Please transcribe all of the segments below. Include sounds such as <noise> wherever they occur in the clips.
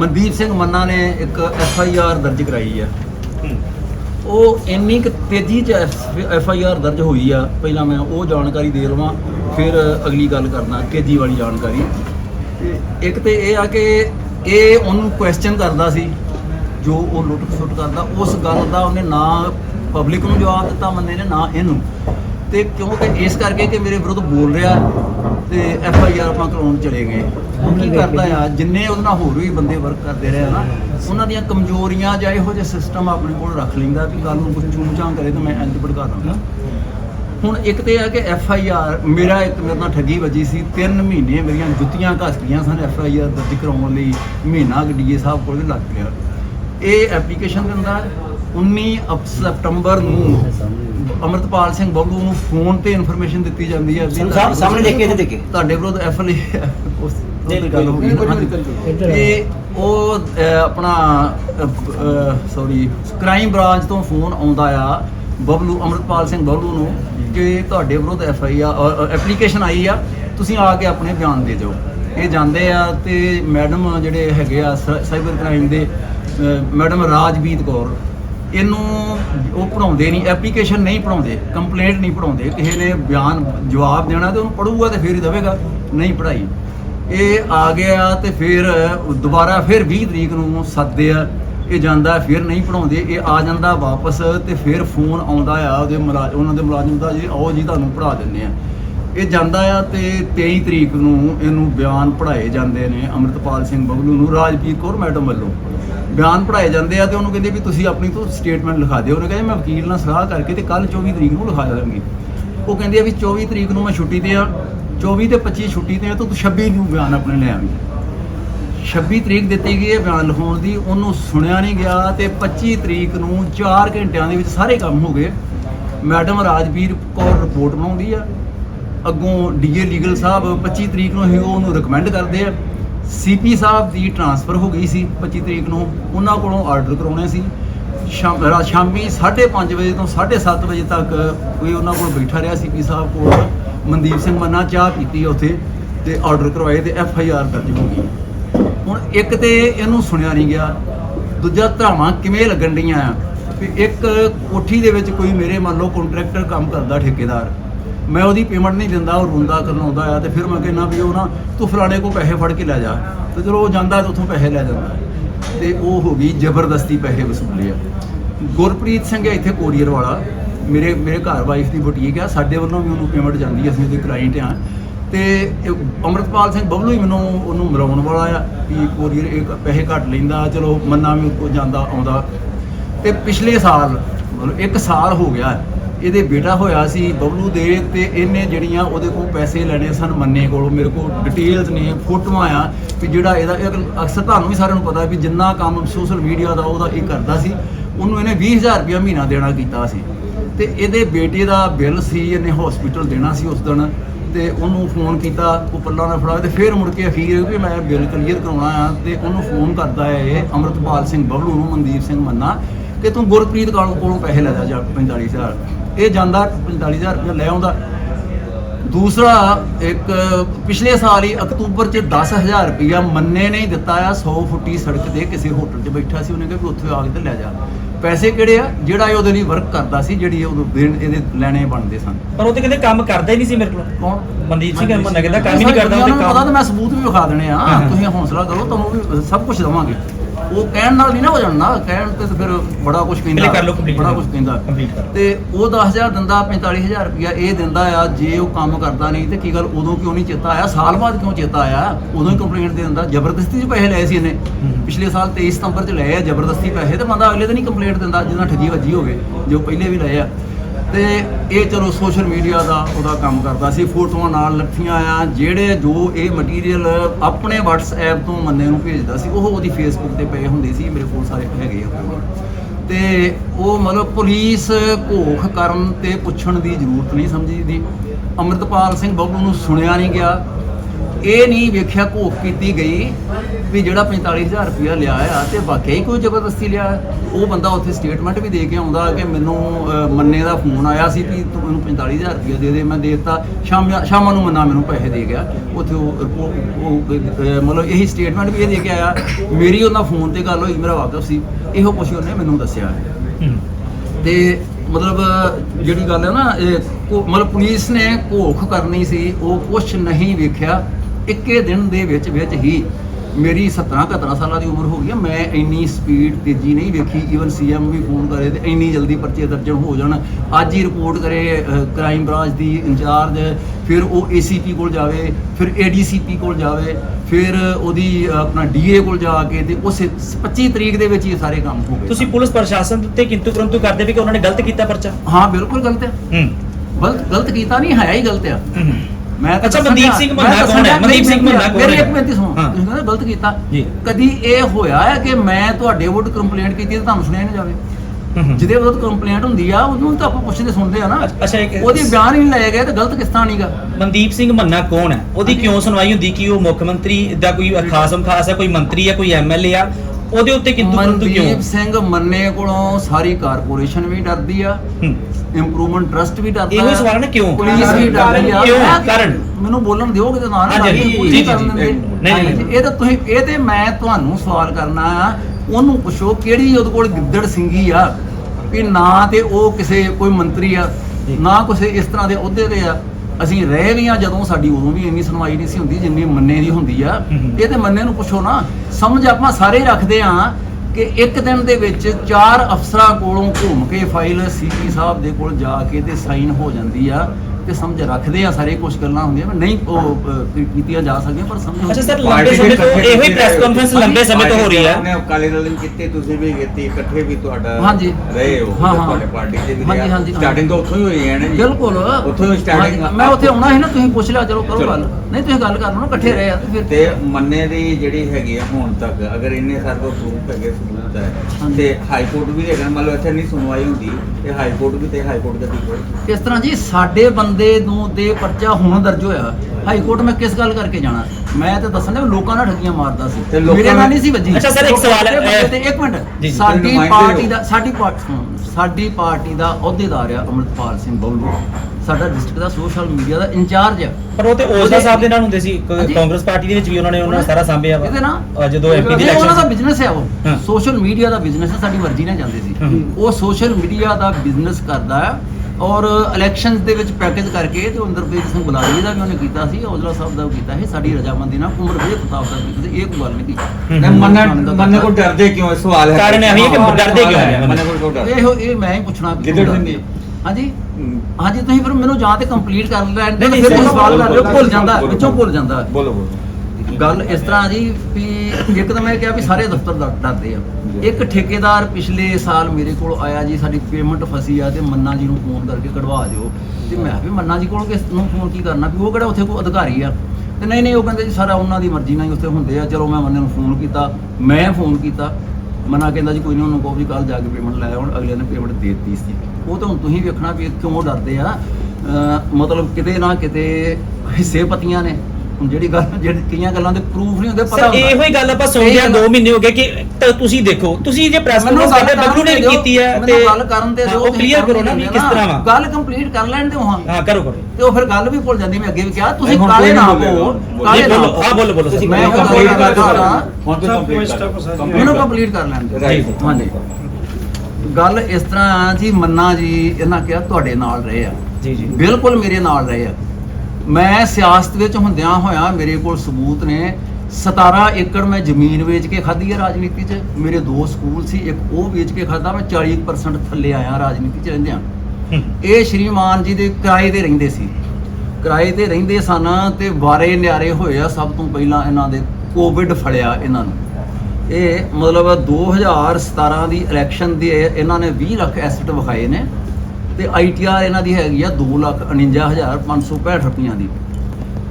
ਮਨਦੀਪ ਸਿੰਘ ਮੰਨਾ ਨੇ ਇੱਕ F I R ਦਰਜ ਕਰਾਈ ਆ। ਉਹ ਇੰਨੀ ਕੁ ਤੇਜ਼ੀ ਚ ਐਫ ਆਈ ਆਰ ਦਰਜ ਹੋਈ ਆ। ਪਹਿਲਾਂ ਮੈਂ ਉਹ ਜਾਣਕਾਰੀ ਦੇ ਲਵਾਂ, ਫਿਰ ਅਗਲੀ ਗੱਲ ਕਰਨਾ ਤੇਜ਼ੀ ਵਾਲੀ ਜਾਣਕਾਰੀ। ਇੱਕ ਤੇ ਇਹ ਆ ਕਿ ਇਹ ਉਹਨੂੰ ਕੁਐਸਚਨ ਕਰਦਾ ਸੀ, ਜੋ ਉਹ ਲੁੱਟ ਖਸੁੱਟ ਕਰਦਾ। ਉਸ ਗੱਲ ਦਾ ਉਹਨੇ ਨਾ ਪਬਲਿਕ ਨੂੰ ਜਵਾਬ ਦਿੱਤਾ ਮੰਨੇ ਨੇ ਨਾ ਇਹਨੂੰ। ਤੇ ਕਿਉਂਕਿ ਇਸ ਕਰਕੇ ਕਿ ਮੇਰੇ ਵਿਰੁੱਧ ਬੋਲ ਰਿਹਾ ਤੇ ਐਫ ਆਈ ਆਰ ਆਪਾਂ ਕਰਾਉਣ ਚਲੇ ਗਏ। ਉਹ ਕੀ ਕਰਦਾ ਆ? ਜਿੰਨੇ ਉਹਦੇ ਨਾਲ ਹੋਰ ਵੀ ਬੰਦੇ ਵਰਕ ਕਰਦੇ ਰਹੇ ਆ ਨਾ, ਉਹਨਾਂ ਦੀਆਂ ਕਮਜ਼ੋਰੀਆਂ ਜਾਂ ਇਹੋ ਜਿਹੇ ਸਿਸਟਮ ਆਪਣੇ ਕੋਲ ਰੱਖ ਲੈਂਦਾ ਕਿ ਗੱਲ ਨੂੰ ਕੁਝ ਚੂਮ-ਚਾਂ ਕਰੇ ਤਾਂ ਮੈਂ ਇੰਜ ਭੜਕਾ ਦਾਂਗਾ। ਹੁਣ ਇੱਕ ਤੇ ਇਹ ਹੈ ਕਿ ਐਫ ਆਈ ਆਰ ਮੇਰਾ ਇੱਕ ਮੇਰੇ ਨਾਲ ਠੱਗੀ ਵੱਜੀ ਸੀ 3 ਮਹੀਨੇ ਮੇਰੀਆਂ ਜੁੱਤੀਆਂ ਘਸ ਗਈਆਂ ਸਨ ਐਫ ਆਈ ਆਰ ਦਰਜ ਕਰਾਉਣ ਲਈ, ਮਹੀਨਾ ਡੀਏ ਸਾਹਿਬ ਕੋਲ ਲੱਗ ਗਿਆ। ਇਹ ਐਪਲੀਕੇਸ਼ਨ ਦਿੰਦਾ ਹੈ। 19 ਅਪ- ਸਤੰਬਰ ਨੂੰ ਅਮਰਤਪਾਲ ਸਿੰਘ ਬੱਬੂ ਨੂੰ ਫੋਨ ਤੇ ਇਨਫੋਰਮੇਸ਼ਨ ਦਿੱਤੀ ਜਾਂਦੀ ਹੈ। ਵੀ ਸਾਹਮਣੇ- ਸਾਹਮਣੇ ਦੇਖ ਕੇ ਇਹਦੇ ਦੇਖੇ। ਤੁਹਾਡੇ ਵਿਰੁੱਧ ਐਫ ਆਈ ਉਸ ਨਹੀਂ, ਤੇ ਗੱਲ ਹੋ ਗਈ। ਕੋਈ- ਹਾਂਜੀ। ਤੇ ਉਹ ਅਹ, ਆਪਣਾ ਸੌਰੀ ਕ੍ਰਾਈਮ ਬ੍ਰਾਂਚ ਤੋਂ ਫੋਨ ਆਉਂਦਾ ਆ ਬਬਲੂ ਅਮਰਤਪਾਲ ਸਿੰਘ ਬਬਲੂ ਨੂੰ ਕਿ ਤੁਹਾਡੇ ਵਿਰੁੱਧ ਐਫ ਆਈ ਆ ਐਪਲੀਕੇਸ਼ਨ ਆਈ ਆ। ਤੁਸੀਂ ਆ ਕੇ ਆਪਣੇ ਬਿਆਨ ਦੇ ਜਾਓ ਇਹ ਜਾਂਦੇ ਆ ਤੇ ਮੈਡਮ ਜਿਹੜੇ ਹੈਗੇ ਆ ਸਾਈਬਰ ਕ੍ਰਾਈਮ ਦੇ ਮੈਡਮ ਰਾਜਵੀਤ ਕੌਰ ਇਹਨੂੰ ਉਹ ਪੜਾਉਂਦੇ ਨਹੀਂ ਐਪਲੀਕੇਸ਼ਨ ਨਹੀਂ ਪੜਾਉਂਦੇ ਕੰਪਲੇਂਟ ਨਹੀਂ ਪੜਾਉਂਦੇ ਕਿਸੇ ਨੇ ਬਿਆਨ ਜਵਾਬ ਦੇਣਾ ਤੇ ਉਹਨੂੰ ਪੜੂਗਾ ਤੇ ਫੇਰ ਹੀ ਦੇਵੇਗਾ, ਨਹੀਂ ਪੜਾਈ ਇਹ ਆ ਗਿਆ ਤੇ ਫਿਰ ਦੁਬਾਰਾ ਫਿਰ 20 ਤਰੀਕ ਨੂੰ ਸੱਦਦੇ ਆ, ਇਹ ਜਾਂਦਾ, ਫਿਰ ਨਹੀਂ ਪੜਾਉਂਦੇ ਇਹ ਆ ਜਾਂਦਾ ਵਾਪਸ ਤੇ ਫਿਰ ਫੋਨ ਆਉਂਦਾ ਆ, ਉਹਦੇ ਮੁਲਾਜ਼ਮ ਉਹਨਾਂ ਦੇ ਮੁਲਾਜ਼ਮ ਦਾ ਜੀ, ਆਓ ਜੀ, ਤੁਹਾਨੂੰ ਪੜਾ ਦਿੰਦੇ ਆ। ਇਹ ਜਾਂਦਾ ਆ ਤੇ 23 ਤਰੀਕ ਨੂੰ ਇਹਨੂੰ ਬਿਆਨ ਪੜਾਏ ਜਾਂਦੇ ਨੇ ਅੰਮ੍ਰਿਤਪਾਲ ਸਿੰਘ ਬਬਲੂ ਨੂੰ, ਰਾਜਵੀਰ ਕੌਰ ਮੈਡਮ ਵੱਲੋਂ। ਬਿਆਨ ਪੜਾਏ ਜਾਂਦੇ ਆ ਤੇ ਉਹਨੂੰ ਕਹਿੰਦੇ ਵੀ ਤੁਸੀਂ ਆਪਣੀ ਤੋਂ ਸਟੇਟਮੈਂਟ ਲਿਖਾ ਦਿਓ। ਉਹਨੇ ਕਹਿੰਦੇ ਮੈਂ ਵਕੀਲ ਨਾਲ ਸਲਾਹ ਕਰਕੇ ਤੇ ਕੱਲ 24 ਤਰੀਕ ਨੂੰ ਲਿਖਾ ਦਾਂਗੀ ਉਹ ਕਹਿੰਦੇ ਆ ਵੀ 24 ਤਰੀਕ ਨੂੰ ਮੈਂ ਛੁੱਟੀ ਤੇ ਆ। 24 ਤੇ 25 ਛੁੱਟੀ ਤੇ ਆ ਤਾਂ ਤੂੰ 26 ਨੂੰ ਬਿਆਨ ਆਪਣੇ ਲੈ ਆਵੀਂ। 26 ਤਰੀਕ ਦਿੱਤੀ ਗਈ ਹੈ ਬਿਆਨ ਲਿਖਾਉਣ ਦੀ। ਉਹਨੂੰ ਸੁਣਿਆ ਨਹੀਂ ਗਿਆ ਤੇ 25 ਤਰੀਕ ਨੂੰ 4 ਘੰਟਿਆਂ ਦੇ ਵਿੱਚ ਸਾਰੇ ਕੰਮ ਹੋ ਗਏ। ਮੈਡਮ ਰਾਜਵੀਰ ਕੌਰ ਰਿਪੋਰਟ ਬਣਾਉਂਦੀ ਆ। ਅੱਗੋਂ ਡੀਏ ਲੀਗਲ ਸਾਹਿਬ 25 ਤਰੀਕ ਨੂੰ ਹੀ ਉਹਨੂੰ ਰეკਮੈਂਡ ਕਰਦੇ ਆ। ਸੀਪੀ ਸਾਹਿਬ ਦੀ ਟਰਾਂਸਫਰ ਹੋ ਗਈ ਸੀ 25 ਤਰੀਕ ਨੂੰ। ਉਹਨਾਂ ਕੋਲੋਂ ਆਰਡਰ ਕਰਾਉਣੇ ਸੀ। ਸ਼ਾਮ ਰਾ- ਸ਼ਾਮੀ 5:30 ਵਜੇ ਤੋਂ 7:30 ਵਜੇ ਤੱਕ ਕੋਈ ਉਹਨਾਂ ਕੋਲ ਬੈਠਾ ਰਿਹਾ ਸੀਪੀ ਸਾਹਿਬ ਕੋਲ। ਮਨਦੀਪ ਸਿੰਘ ਮੰਨਾ ਚਾਹ ਪੀਤੀ ਉੱਥੇ ਤੇ ਆਰਡਰ ਕਰਵਾਏ ਤੇ ਐਫ ਆਈ ਆਰ ਦਰਜ ਹੋ ਗਈ। ਹੁਣ ਇੱਕ ਤੇ ਇਹਨੂੰ ਸੁਣਿਆ ਨਹੀਂ ਗਿਆ। ਦੂਜਾ ਧਰਾਵਾਂ ਕਿਵੇਂ ਲੱਗਣ ਡੀਆਂ ਆ? ਵੀ ਇੱਕ ਕੋਠੀ ਦੇ ਵਿੱਚ ਕੋਈ ਮੇਰੇ ਮੰਨ ਲਓ ਕੰਟਰੈਕਟਰ ਕੰਮ ਕਰਦਾ ਠੇਕੇਦਾਰ। ਮੈਂ ਉਹਦੀ ਪੇਮੈਂਟ ਨਹੀਂ ਦਿੰਦਾ, ਉਹ ਰੋਂਦਾ ਕਰਨਾਉਂਦਾ ਆ, ਤੇ ਫਿਰ ਮੈਂ ਕਹਿੰਦਾ ਵੀ ਉਹ ਨਾ ਤੂੰ ਫਲਾਣੇ ਕੋ ਪੈਸੇ ਫੜ ਕੇ ਲੈ ਜਾ। ਤੇ ਚਲੋ ਉਹ ਜਾਂਦਾ ਤੇ ਉੱਥੋਂ ਪੈਸੇ ਲੈ ਜਾਂਦਾ। ਤੇ ਉਹ ਹੋ ਗਈ ਜ਼ਬਰਦਸਤੀ ਪੈਸੇ ਵਸੂਲੇ ਆ। ਗੁਰਪ੍ਰੀਤ ਸਿੰਘ ਹੈ ਇੱਥੇ ਕੋਰੀਅਰ ਵਾਲਾ। ਮੇਰੇ ਮੇਰੇ ਘਰ ਵਾਈਫ ਦੀ ਬੁਟੀਕ ਆ। ਸਾਡੇ ਵੱਲੋਂ ਵੀ ਉਹਨੂੰ ਪੇਮੈਂਟ ਜਾਂਦੀ ਹੈ ਅਸੀਂ ਉਹਦੇ ਕਲਾਇੰਟ ਆ। ਤੇ ਇਹ ਅੰਮ੍ਰਿਤਪਾਲ ਸਿੰਘ ਬਬਲੂ ਹੀ ਮੈਨੂੰ ਉਹਨੂੰ ਮਿਲਾਉਣ ਵਾਲਾ ਆ ਵੀ ਕੋਰੀਅਰ ਇਹ ਪੈਸੇ ਘੱਟ ਲੈਂਦਾ, ਚਲੋ ਮੰਨਾ ਵੀ ਉਹ ਜਾਂਦਾ, ਆਉਂਦਾ। ਤੇ ਪਿਛਲੇ ਸਾਲ, ਮਤਲਬ 1 ਸਾਲ ਹੋ ਗਿਆ ਇਹਦੇ ਬੇਟਾ ਹੋਇਆ ਸੀ ਬਬਲੂ ਦੇ ਤੇ ਇਹਨੇ ਜਿਹੜੀਆਂ ਉਹਦੇ ਕੋਲ ਪੈਸੇ ਲੈਣੇ ਸਨ ਮੰਨੇ ਕੋਲੋਂ, ਮੇਰੇ ਕੋਲ ਡਿਟੇਲਸ ਨੇ, ਫੋਟੋਆਂ ਆ ਵੀ ਜਿਹੜਾ ਇਹਦਾ ਅਕਸਰ ਤੁਹਾਨੂੰ ਵੀ ਸਾਰਿਆਂ ਨੂੰ ਪਤਾ ਵੀ ਜਿੰਨਾ ਕੰਮ ਸੋਸ਼ਲ ਮੀਡੀਆ ਦਾ ਉਹਦਾ ਇਹ ਕਰਦਾ ਸੀ, ਉਹਨੂੰ ਇਹਨੇ 20000 ਰੁਪਇਆ ਮਹੀਨਾ ਦੇਣਾ ਕੀਤਾ ਸੀ। ਤੇ ਇਹਦੇ ਬੇਟੇ ਦਾ ਬਿੱਲ ਸੀ, ਇਹਨੇ ਹਸਪੀਟਲ ਦੇਣਾ ਸੀ ਉਸ ਦਿਨ ਤੇ ਉਹਨੂੰ ਫੋਨ ਕੀਤਾ, ਉਹ ਪੱਲਾ ਨਾ ਫੜਾ ਤੇ ਫਿਰ ਮੁੜ ਕੇ ਅਖੀਰ ਵੀ ਮੈਂ ਬਿੱਲ ਕਲੀਅਰ ਕਰਾਉਣਾ ਆ ਤੇ ਉਹਨੂੰ ਫੋਨ ਕਰਦਾ ਹੈ ਇਹ ਅਮਰਤਪਾਲ ਸਿੰਘ ਬਬਲੂ ਨੂੰ ਮਨਦੀਪ ਸਿੰਘ ਮੰਨਾ ਕਿ ਤੂੰ ਗੁਰਪ੍ਰੀਤ ਕੋਲੋਂ ਕੋਲੋਂ ਪੈਸੇ ਲੈ ਜਾ ਜਾ 45000 ਇਹ ਜਾਂਦਾ 45000 ਰੁਪਏ ਲੈ ਆਉਂਦਾ। ਦੂਸਰਾ ਇੱਕ ਪਿਛਲੇ ਸਾਲ ਹੀ ਅਕਤੂਬਰ ਚ 10000 ਰੁਪਇਆ ਮੰਨੇ ਨੇ ਦਿੱਤਾ ਆ 100 ਫੁੱਟੀ ਸੜਕ ਤੇ ਕਿਸੇ ਹੋਟਲ 'ਚ ਬੈਠਾ ਸੀ ਉਹਨੇ ਕਿਹਾ ਵੀ ਉੱਥੇ ਆ ਕੇ ਤੇ ਲੈ ਜਾ। ਪੈਸੇ ਕਿਹੜੇ ਆ? ਜਿਹੜਾ ਇਹ ਉਹਦੇ ਲਈ ਵਰਕ ਕਰਦਾ ਸੀ ਜਿਹੜੀ ਉਹਨੂੰ ਦੇਣ ਇਹਦੇ ਲੈਣੇ ਬਣਦੇ ਸਨ। ਪਰ ਉਹ ਤੇ ਕਹਿੰਦੇ ਕੰਮ ਕਰਦਾ ਹੀ ਨਹੀਂ ਸੀ ਮੇਰੇ ਕੋਲ। ਕੌਣ? ਮਨਦੀਪ ਸਿੰਘ ਮੰਨਾ ਕਹਿੰਦਾ ਕੰਮ ਹੀ ਨਹੀਂ ਕਰਦਾ ਉਹਦੇ ਉਹਦੇ ਪਤਾ ਤਾਂ ਕੰਮ ਮੈਂ ਸਬੂਤ ਵੀ ਵਿਖਾ ਦੇਣੇ ਆ। ਤੁਸੀਂ ਹੌਸਲਾ ਕਰੋ ਤੁਹਾਨੂੰ ਵੀ ਸਭ ਕੁਝ ਦਵਾਂਗੇ। ਉਹ ਕਹਿਣ ਨਾਲ ਨਹੀਂ ਨਾ ਹੋ ਜਾਣਾ ਕਹਿਣ ਤੇ ਫਿਰ ਬੜਾ ਕੁਝ ਕਹਿੰਦਾ ਪਹਿਲੇ ਕਰ ਲਓ complete ਬੜਾ ਕੁਝ ਕਹਿੰਦਾ। ਕਰ। ਤੇ ਉਹ 10000 ਦਿੰਦਾ 45000 ਰੁਪਇਆ ਇਹ ਦਿੰਦਾ ਆ ਜੇ ਉਹ ਕੰਮ ਕਰਦਾ ਨਹੀਂ ਤੇ ਕੀ ਗੱਲ ਉਦੋਂ ਕਿਉਂ ਨਹੀਂ ਚੇਤਾ ਆਇਆ? ਸਾਲ ਬਾਅਦ ਕਿਉਂ ਚੇਤਾ ਆਇਆ? ਉਦੋਂ ਹੀ ਕੰਪਲੇਂਟ ਦੇ ਦਿੰਦਾ। ਜ਼ਬਰਦਸਤੀ 'ਚ ਪੈਸੇ ਲਏ ਸੀ ਇਹਨੇ। ਪਿਛਲੇ ਸਾਲ 23 ਸਤੰਬਰ 'ਚ ਲਏ ਆ ਜ਼ਬਰਦਸਤੀ ਪੈਸੇ ਤੇ ਬੰਦਾ ਅਗਲੇ ਦਿਨ ਹੀ ਕੰਪਲੇਂਟ ਦਿੰਦਾ ਜਿਹਨਾਂ ਠੱਗੀ ਵੱਜੀ ਹੋਵੇ ਜੋ ਪਹਿਲੇ ਵੀ ਲਏ ਆ। ਤੇ ਇਹ ਚਲੋ ਸੋਸ਼ਲ ਮੀਡੀਆ ਦਾ ਉਹਦਾ ਕੰਮ ਕਰਦਾ ਸੀ। ਫੋਟੋਆਂ ਨਾਲ ਲੱਠੀਆਂ ਆ, ਜਿਹੜੇ ਜੋ ਇਹ ਮਟੀਰੀਅਲ ਆਪਣੇ WhatsApp ਤੋਂ ਮੰਨੇ ਨੂੰ ਭੇਜਦਾ ਸੀ, ਉਹ ਉਹਦੀ Facebook ਤੇ ਪਏ ਹੁੰਦੇ ਸੀ, ਮੇਰੇ ਕੋਲ ਸਾਰੇ ਹੈਗੇ ਆ ਕੋਲ। ਤੇ ਉਹ ਮਤਲਬ ਪੁਲਿਸ ਘੋਖ ਕਰਨ ਤੇ ਪੁੱਛਣ ਦੀ ਜ਼ਰੂਰਤ ਨਹੀਂ ਸਮਝੀਦੀ ਅੰਮ੍ਰਿਤਪਾਲ ਸਿੰਘ ਬੱਬੂ ਨੂੰ ਸੁਣਿਆ ਨਹੀਂ ਗਿਆ। ਇਹ ਨਹੀਂ ਵੇਖਿਆ ਘੋਖ ਕੀਤੀ ਗਈ ਵੀ ਜਿਹੜਾ 45000 ਰੁਪਇਆ ਲਿਆ ਆ ਤੇ ਵਾਕਿਆ ਹੀ ਕੋਈ ਜ਼ਬਰਦਸਤੀ ਲਿਆ। ਉਹ ਬੰਦਾ ਉੱਥੇ ਸਟੇਟਮੈਂਟ ਵੀ ਦੇ ਕੇ ਆਉਂਦਾ ਕਿ ਮੈਨੂੰ ਮੰਨੇ ਦਾ ਫੋਨ ਆਇਆ ਸੀ ਵੀ ਤੂੰ ਮੈਨੂੰ 45000 ਰੁਪਇਆ ਦੇ ਦੇ ਮੈਂ ਦੇ ਦਿੱਤਾ। ਸ਼ਾਮ ਸ਼ਾਮਾਂ ਨੂੰ ਮੰਨਾ ਮੈਨੂੰ ਪੈਸੇ ਦੇ ਗਿਆ। ਉੱਥੇ ਉਹ ਮਤਲਬ ਇਹੀ ਸਟੇਟਮੈਂਟ ਵੀ ਇਹ ਦੇ ਕੇ ਆਇਆ। ਮੇਰੀ ਉਹਨਾਂ ਫੋਨ ਤੇ ਗੱਲ ਹੋਈ ਮੇਰਾ ਵਾਕਫ ਸੀ। ਇਹੋ ਕੁਛ ਉਹਨੇ ਮੈਨੂੰ ਦੱਸਿਆ ਤੇ ਮਤਲਬ ਜਿਹੜੀ ਗੱਲ ਹੈ ਨਾ ਇਹ ਮਤਲਬ ਪੁਲਿਸ ਨੇ ਘੋਖ ਕਰਨੀ ਸੀ ਉਹ ਕੁਛ ਨਹੀਂ ਵੇਖਿਆ। ਇੱਕੇ ਦਿਨ ਦੇ ਵਿੱਚ ਵਿੱਚ ਹੀ ਮੇਰੀ 17 17 ਸਾਲਾਂ ਦੀ ਉਮਰ ਹੋ ਗਈ ਹੈ। ਮੈਂ ਇੰਨੀ ਸਪੀਡ ਤੇਜ਼ੀ ਨਹੀਂ ਵੇਖੀ। ਈਵਨ ਸੀਐਮ ਵੀ ਫੋਨ ਕਰੇ ਤੇ ਇੰਨੀ ਜਲਦੀ ਪਰਚੇ ਦਰਜ ਹੋ ਜਾਣ। ਅੱਜ ਹੀ ਰਿਪੋਰਟ ਕਰੇ ਕ੍ਰਾਈਮ ਬ੍ਰਾਂਚ ਦੀ ਇੰਚਾਰਜ ਫਿਰ ਉਹ ਏਸੀਪੀ ਕੋਲ ਜਾਵੇ ਫਿਰ ਏਡੀਸੀਪੀ ਕੋਲ ਜਾਵੇ ਫਿਰ ਉਹਦੀ ਆਪਣਾ ਡੀਏ ਕੋਲ ਜਾ ਕੇ ਤੇ ਉਸ 25 ਤਰੀਕ ਦੇ ਵਿੱਚ ਹੀ ਇਹ ਸਾਰੇ ਕੰਮ ਹੋ ਗਏ। ਤੁਸੀਂ ਪੁਲਿਸ ਪ੍ਰਸ਼ਾਸਨ ਉੱਤੇ ਕਿੰਤੂ ਪਰੰਤੂ ਕਰਦੇ ਵੀ ਕਿ ਉਹਨਾਂ ਨੇ ਗਲਤ ਕੀਤਾ ਪਰਚਾ? ਹਾਂ ਬਿਲਕੁਲ ਗਲਤ ਹੈ। ਹੂੰ। ਗਲਤ ਗਲਤ ਕੀਤਾ ਨਹੀਂ ਹੈ ਹੀ ਗਲਤ ਆ। ਹੂੰ। ਮੈਂ ਤਾਂ ਅੱਛਾ, ਦੱਸਣ ਮਨਦੀਪ ਡਿਆ- ਸਿੰਘ ਮੈਂ ਮੰਨਾ ਦੱਸਣ ਕੌਣ ਹੈ? ਡਿਆ, ਮਨਦੀਪ ਸਿੰਘ ਮੇਰੀ- ਮੰਨਾ ਕੌਣ ਮੇਰੀ ਹੈ? ਇੱਕ ਮਿੰਟ ਸੁਣੋ ਹਾਂ। ਤੁਸੀਂ ਕਹਿੰਦੇ ਗਲਤ ਕੀਤਾ ਜੀ। ਕਦੀ ਇਹ ਹੋਇਆ ਹੈ ਕਿ ਮੈਂ ਤੁਹਾਡੇ ਵੋਟ ਕੰਪਲੇਂਟ ਕੀਤੀ ਤੇ ਤੁਹਾਨੂੰ ਸੁਣਿਆ ਹੀ ਨਾ ਜਾਵੇ ਹੂੰ, ਹੂੰ। ਜਿਹਦੇ ਵਿਰੁੱਧ ਕੰਪਲੇਂਟ ਹੁੰਦੀ ਆ ਉਹਨੂੰ ਤਾਂ ਆਪਾਂ ਪੁੱਛਦੇ ਸੁਣਦੇ ਆ ਨਾ ਅੱਛਾ ਉਹਦੀ ਬਿਆਨ ਹੀ ਨਹੀਂ ਲਏ ਗਏ ਤੇ ਗਲਤ ਕਿਸ ਤਰ੍ਹਾਂ ਨਹੀਂਗਾ ਮਨਦੀਪ ਸਿੰਘ ਮੰਨਾ ਕੌਣ ਹੈ ਉਹਦੀ। ਕਿਉਂ ਸੁਣਵਾਈ ਹੁੰਦੀ ਕਿ ਉਹ ਮੁੱਖ ਮੰਤਰੀ ਦਾ ਕੋਈ ਖਾਸਮ ਖਾਸ ਹੈ ਕੋਈ ਮੰਤਰੀ ਹੈ ਕੋਈ ਐਮਐਲਏ ਆ ਉਹਦੇ ਉੱਤੇ ਕਿੰਤੂ ਪਰੰਤੂ ਕਿਉਂ ਮਨਦੀਪ ਸਿੰਘ ਮੰਨੇ ਕੋਲੋਂ ਸਾਰੀ ਕਾਰਪੋਰੇਸ਼ਨ ਵੀ ਡਰਦੀ ਆ ਹੂੰ। ਇੰਪਰੂਵਮੈਂਟ ਟਰਸਟ ਵੀ ਡਰਦਾ ਇਹੋ। ਸਵਾਲ ਹੈ ਨਾ ਕਿਉਂ? ਪੁਲਿਸ ਵੀ ਡਰਦੀ ਆ ਕਿਉਂ? ਮੈਂ- ਕਾਰਨ? ਮੈਨੂੰ ਬੋਲਣ ਦਿਓ ਕਿਤੇ ਨਾ ਨਾ ਹਾਂਜੀ, ਜੀ, ਜੀ, ਕਰਨ ਜੀ, ਦਿੰਦੇ। ਨਹੀਂ, ਨਹੀਂ, ਹਾਂਜੀ, ਇਹ ਤਾਂ ਤੁਸੀਂ ਇਹ ਤੇ ਮੈਂ ਤੁਹਾਨੂੰ ਸਵਾਲ ਕਰਨਾ ਆ ਉਹਨੂੰ ਪੁੱਛੋ ਕਿਹੜੀ ਉਹਦੇ ਕੋਲ ਗਿੱਦੜ ਸਿੰਘੀ ਆ ਵੀ ਨਾ ਤੇ ਉਹ ਕਿਸੇ ਕੋਈ ਮੰਤਰੀ ਆ। ਨਾ ਕਿਸੇ ਇਸ ਤਰ੍ਹਾਂ ਦੇ ਅਹੁਦੇ ਤੇ ਆ ਅਸੀਂ ਰਹੇ ਵੀ ਆ ਜਦੋਂ ਸਾਡੀ ਉਦੋਂ ਵੀ ਇੰਨੀ ਸੁਣਵਾਈ ਨਹੀਂ ਸੀ ਹੁੰਦੀ, ਜਿੰਨੀ ਮੰਨੇ ਦੀ ਹੁੰਦੀ ਆ। ਇਹ ਤੇ ਮੰਨੇ ਨੂੰ ਪੁੱਛੋ ਨਾ, ਸਮਝ ਆਪਾਂ ਸਾਰੇ ਰੱਖਦੇ ਆ ਕਿ ਇੱਕ ਦਿਨ ਦੇ ਵਿੱਚ ਚਾਰ ਅਫਸਰਾਂ ਕੋਲੋਂ ਘੁੰਮ ਕੇ ਫਾਈਲ ਸੀਪੀ ਸਾਹਿਬ ਦੇ ਕੋਲ ਜਾ ਕੇ ਤੇ ਸਾਈਨ ਹੋ ਜਾਂਦੀ ਆ। ਤੇ ਸਮਝ ਰੱਖਦੇ ਆ ਸਾਰੇ ਕੁਝ ਗੱਲਾਂ ਹੁੰਦੀਆਂ ਪਰ ਨਹੀਂ ਉਹ ਕੀਤੀਆਂ ਜਾ ਸਕਦੀਆਂ ਪਰ ਸਮਝ ਅੱਛਾ ਸਰ ਲੰਬੇ ਸਮੇਂ ਤੋਂ ਇਹੋ ਹੀ ਪ੍ਰੈਸ ਕਾਨਫਰੰਸ। ਲੰਬੇ ਸਮੇਂ ਤੋਂ ਹੋ ਰਹੀ ਹੈ ਅਕਾਲੀ ਦਲ ਨੇ ਕੀਤੀ ਤੁਸੀਂ ਵੀ ਕੀਤੀ ਇਕੱਠੇ ਵੀ ਤੁਹਾਡਾ ਹਾਂਜੀ। ਰਹੇ ਹੋ ਹਾਂ, ਹਾਂ। ਤੁਹਾਡੇ ਪਾਰਟੀ ਦੇ ਵੀ ਹਾਂਜੀ। ਹਾਂਜੀ, ਹਾਂ। ਸਟਾਰਟਿੰਗ ਤਾਂ ਉੱਥੋਂ ਹੀ ਹੋਈ ਹੈ ਨਾ ਜੀ ਬਿਲਕੁਲ ਉੱਥੋਂ ਹੀ starting ਹਾਂਜੀ, ਮੈਂ ਉੱਥੇ ਆਉਣਾ ਸੀ ਨਾ ਤੁਸੀਂ ਪੁੱਛ ਲਿਆ ਚਲੋ ਕਰੋ ਚਲੋ। ਗੱਲ ਨਹੀਂ ਤੁਸੀਂ ਗੱਲ ਕਰ ਲਓ ਨਾ ਇਕੱਠੇ ਰਹੇ ਆ ਤੇ ਫਿਰ ਤੇ ਮੰਨੇ ਦੀ ਜਿਹੜੀ ਹੈਗੀ ਆ ਹੁਣ ਤੱਕ ਅਗਰ ਇੰਨੇ ਸਾਰੇ ਕੋਲ ਪ੍ਰੂਫ ਹੈਗੇ ਸਬੂਤ ਹੈ ਹਾਂਜੀ। ਤੇ ਹਾਈ ਕੋਰਟ ਵੀ ਹੈਗਾ ਮੰਨ ਲਓ ਇੱਥੇ ਨਹੀਂ ਸੁਣਵਾਈ ਹੁੰਦੀ ਤੇ ਹਾਈ ਕੋਰਟ ਵੀ ਤੇ ਹਾਈ ਕੋਰਟ ਦਾ ਕੀ ਹੋਇਆ ਇਸ ਤਰ੍ਹਾਂ ਜੀ ਸਾਡੇ ਬੰਦੇ ਨੂੰ ਤੇ ਪਰਚਾ ਹੁਣ ਦਰਜ ਹੋਇਆ। ਹਾਈ ਕੋਰਟ ਮੈਂ ਕਿਸ ਗੱਲ ਕਰਕੇ ਜਾਣਾ? ਮੈਂ ਤਾਂ ਦੱਸਣ ਲੋਕਾਂ ਨਾਲ ਠੱਗੀਆਂ ਮਾਰਦਾ ਸੀ। ਮੇਰੇ ਨਾਲ ਨਹੀਂ ਸੀ ਵੱਜੀ। ਅੱਛਾ ਸਰ, ਇੱਕ ਸਵਾਲ ਹੈ, ਦੇ ਬੰਦੇ ਤੇ ਇੱਕ ਮਿੰਟ। ਸਾਡੀ ਪਾਰਟੀ। ਦਾ ਸਾਡੀ ਪਾਰਟੀ ਸਾਡੀ ਪਾਰਟੀ ਦਾ ਅਹੁਦੇਦਾਰ ਆ ਅਮਰਤਪਾਲ ਸਿੰਘ ਬਬਲੂ। ਸਾਡਾ ਡਿਸਟ੍ਰਿਕਟ ਦਾ ਸੋਸ਼ਲ ਮੀਡੀਆ ਦਾ ਇੰਚਾਰਜ ਆ। ਪਰ ਉਹ ਤੇ ਉਹਦੇ- ਸਾਹਿਬ ਦੇ ਨਾਲ ਹੁੰਦੇ ਸੀ। ਕਾਂਗਰਸ ਪਾਰਟੀ ਦੇ ਵਿੱਚ ਵੀ ਉਹਨਾਂ ਨੇ ਉਹਨਾਂ ਸਾਰਾ ਸਾਂਭਿਆ ਵਾ। ਇਹਦੇ ਜਦੋਂ ਐਮਪੀ ਦੀ ਉਹਨਾਂ ਦਾ ਇਲੈਕਸ਼ਨ ਬਿਜ਼ਨਸ ਹੈ ਹਾਂ। ਉਹ। ਸੋਸ਼ਲ ਮੀਡੀਆ ਦਾ ਬਿਜ਼ਨਸ ਹੈ ਸਾਡੀ ਮਰਜ਼ੀ ਨਾਲ ਜਾਂਦੇ ਸੀ। ਉਹ ਸੋਸ਼ਲ ਮੀਡੀਆ ਦਾ ਬਿਜ਼ਨਸ ਕਰਦਾ ਹੈ ਔਰ ਇਲੈਕਸ਼ਨਸ ਦੇ ਵਿੱਚ ਪੈਕੇਜ ਕਰਕੇ ਤੇ ਅੰਦਰਪ੍ਰੀਤ ਸਿੰਘ ਬੁਲਾਰੀ ਦਾ ਵੀ ਉਹਨੇ ਕੀਤਾ ਸੀ ਔਜਲਾ ਸਾਹਿਬ ਦਾ ਵੀ ਕੀਤਾ ਸੀ ਸਾਡੀ ਰਜਾਮੰਦੀ ਨਾਲ ਉਮਰ ਦੇ ਖਿਤਾਬ ਦਾ ਕੀਤਾ ਸੀ ਇਹ ਕੋਈ ਗੱਲ ਨਹੀਂ ਕੀਤੀ ਹੂੰ। ਤੇ ਮੰਨੇ ਮੰਨੇ ਕੋਲ ਡਰਦੇ ਕਿਉਂ ਇਹ ਸਵਾਲ ਹੈ ਕਾਰਨ ਇਹ ਹੈ ਕਿ ਡਰਦੇ ਕਿਉਂ ਹੈ? ਮੰਨੇ ਕੋਲ ਕਿਉਂ ਡਰਦੇ ਇਹੋ ਇਹ ਮੈਂ ਹੀ ਪੁੱਛਣਾ ਵੀ। ਹਾਂਜੀ। ਹਾਂਜੀ ਤੁਸੀਂ ਫਿਰ ਮੈਨੂੰ ਜਾਂ ਤੇ ਕੰਪਲੀਟ ਕਰ ਲੈਣ ਨਹੀਂ, ਦੇ ਫਿਰ ਸਵਾਲ ਕਰ ਲਿਓ ਬੋਲੋ, ਭੁੱਲ ਜਾਂਦਾ ਵਿੱਚੋਂ। ਭੁੱਲ ਜਾਂਦਾ ਬੋਲੋ ਬੋਲੋ ਗੱਲ ਇਸ ਤਰ੍ਹਾਂ ਜੀ ਵੀ ਇੱਕ ਤਾਂ ਮੈਂ ਕਿਹਾ ਵੀ ਸਾਰੇ ਦਫ਼ਤਰ ਡ- ਡਰਦੇ ਆ। ਇੱਕ ਠੇਕੇਦਾਰ ਪਿਛਲੇ ਸਾਲ ਮੇਰੇ ਕੋਲ ਆਇਆ ਜੀ ਸਾਡੀ ਪੇਮੈਂਟ ਫਸੀ ਆ ਤੇ ਮੰਨਾ ਜੀ ਨੂੰ ਫੋਨ ਕਰਕੇ ਕਢਵਾ ਦਿਓ। ਤੇ ਮੈਂ ਕਿਹਾ ਵੀ ਮੰਨਾ ਜੀ ਕੋਲ ਕਿਸ ਨੂੰ ਫੋਨ ਕੀ ਕਰਨਾ? ਵੀ ਉਹ ਕਿਹੜਾ ਉੱਥੇ ਕੋਈ ਅਧਿਕਾਰੀ ਆ? ਤੇ ਨਹੀਂ ਨਹੀਂ ਉਹ ਕਹਿੰਦੇ ਜੀ ਸਾਰਾ ਉਹਨਾਂ ਦੀ ਮਰਜ਼ੀ ਨਾਲ ਹੀ ਉੱਥੇ ਹੁੰਦੇ ਆ। ਚਲੋ ਮੈਂ ਮੰਨੇ ਨੂੰ ਫੋਨ ਕੀਤਾ ਮੈਂ ਫੋਨ ਕੀਤਾ। ਮੰਨਾ ਕਹਿੰਦਾ ਜੀ ਕੋਈ ਨਹੀਂ ਉਹਨੂੰ ਕਹੋ ਵੀ ਕੱਲ ਜਾ ਕੇ ਪੇਮੈਂਟ ਲੈ ਆਉਣ ਅਗਲੇ ਨੇ ਪੇਮੈਂਟ ਦੇ ਦਿੱਤੀ ਸੀ। ਉਹ ਤਾਂ ਹੁਣ ਤੁਸੀਂ ਵੇਖਣਾ ਵੀ ਇਹ ਕਿਉਂ ਡਰਦੇ ਆ। ਅਹ ਮਤਲਬ ਕਿਤੇ ਨਾ ਕਿਤੇ ਹਿੱਸੇ ਪਤੀਆਂ ਨੇ। ਹੁਣ ਜਿਹੜੀ ਗੱਲ ਜਿਹੜੀ ਕਈਆਂ ਗੱਲਾਂ ਦੇ ਪ੍ਰੂਫ ਨਹੀਂ ਹੁੰਦੇ ਪਤਾ ਸਰ ਹੁੰਦਾ। ਇਹੋ ਹੀ ਗੱਲ ਆਪਾਂ ਸੁਣਦੇ ਆ ਇਹ 2 ਮਹੀਨੇ ਹੋ ਗਏ ਕਿ ਤਾਂ ਤੁਸੀਂ ਦੇਖੋ ਤੁਸੀਂ ਜੇ ਪ੍ਰੈਸ ਮੈਨੂੰ ਕਾਨਫਰੰਸ ਗੱਲ ਕਰਦੇ ਬਬਲੂ ਨੇ ਵੀ ਕਰਨ ਕੀਤੀ ਹੈ ਤੇ ਗੱਲ ਕਰਨ ਦੇ ਹਾਂ, ਦਿਓ ਉਹ ਕਲੀਅਰ ਕਰੋ ਨਾ ਵੀ ਕਿਸ ਤਰ੍ਹਾਂ ਵਾ। ਗੱਲ ਕੰਪਲੀਟ ਕਰ ਲੈਣ ਦਿਓ ਹਾਂ। ਹਾਂ ਕਰੋ ਕਰੋ। ਤੇ ਉਹ ਫਿਰ ਗੱਲ ਵੀ ਭੁੱਲ ਜਾਂਦੀ ਮੈਂ ਅੱਗੇ ਵੀ ਕਿਹਾ ਤੁਸੀਂ ਹੁਣ ਕਾਲੇ ਕੋਈ ਨਾ ਨਹੀਂ ਹੋ ਬੋਲੇਗਾ। ਕਾਲੇ ਨਾ ਬੋਲੋ, ਹਾਂ, ਬੋਲੋ, ਬੋਲੋ, ਤੁਸੀਂ ਮੈਂ ਉਹ ਕੰਪਲੀਟ ਗੱਲ ਕਰ ਦਿਓ। ਹੁਣ ਤੁਸੀਂ ਕੰਪਲੀਟ ਕਰ ਮੈਨੂੰ ਕੰਪਲੀਟ ਕਰ ਲੈਣ ਦਿਓ। Right. ਹਾਂਜੀ। ਗੱਲ ਇਸ ਤਰ੍ਹਾਂ ਜੀ ਮੰਨਾ ਜੀ ਇਹਨਾਂ ਕਿਹਾ ਤੁਹਾਡੇ ਨਾਲ ਰਹੇ ਆ। ਜੀ ਜੀ। ਬਿਲਕੁਲ ਮੇਰੇ ਨਾਲ ਰਹੇ ਆ। ਮੈਂ ਸਿਆਸਤ ਵਿੱਚ ਹੁੰਦਿਆਂ ਹੋਇਆਂ ਮੇਰੇ ਕੋਲ ਸਬੂਤ ਨੇ 17 ਏਕੜ ਮੈਂ ਜ਼ਮੀਨ ਵੇਚ ਕੇ ਖਾਧੀ ਹੈ ਰਾਜਨੀਤੀ 'ਚ। ਮੇਰੇ ਦੋ ਸਕੂਲ ਸੀ ਇੱਕ ਉਹ ਵੇਚ ਕੇ ਖਾਧਾ ਮੈਂ 40% ਥੱਲੇ ਆਇਆ ਰਾਜਨੀਤੀ 'ਚ ਰਹਿੰਦਿਆਂ। ਇਹ ਸ਼੍ਰੀਮਾਨ ਜੀ ਦੇ ਕਿਰਾਏ ਤੇ ਰਹਿੰਦੇ ਸੀ। ਕਿਰਾਏ ਤੇ ਰਹਿੰਦੇ ਸਨ ਤੇ ਵਾਰੇ ਨਿਆਰੇ ਹੋਏ ਆ ਸਭ ਤੋਂ ਪਹਿਲਾਂ ਇਹਨਾਂ ਦੇ ਕੋਵਿਡ ਫੜਿਆ ਇਹਨਾਂ ਨੂੰ। ਇਹ ਮਤਲਬ 2017 ਦੀ ਇਲੈਕਸ਼ਨ ਦੇ ਇਹਨਾਂ ਨੇ 20 ਲੱਖ ਐਸਟ ਵਿਖਾਏ ਨੇ। ਤੇ ਆਈਟੀਆਰ ਇਹਨਾਂ ਦੀ ਹੈਗੀ ਆ 249565 ਰੁਪਈਆਂ ਦੀ।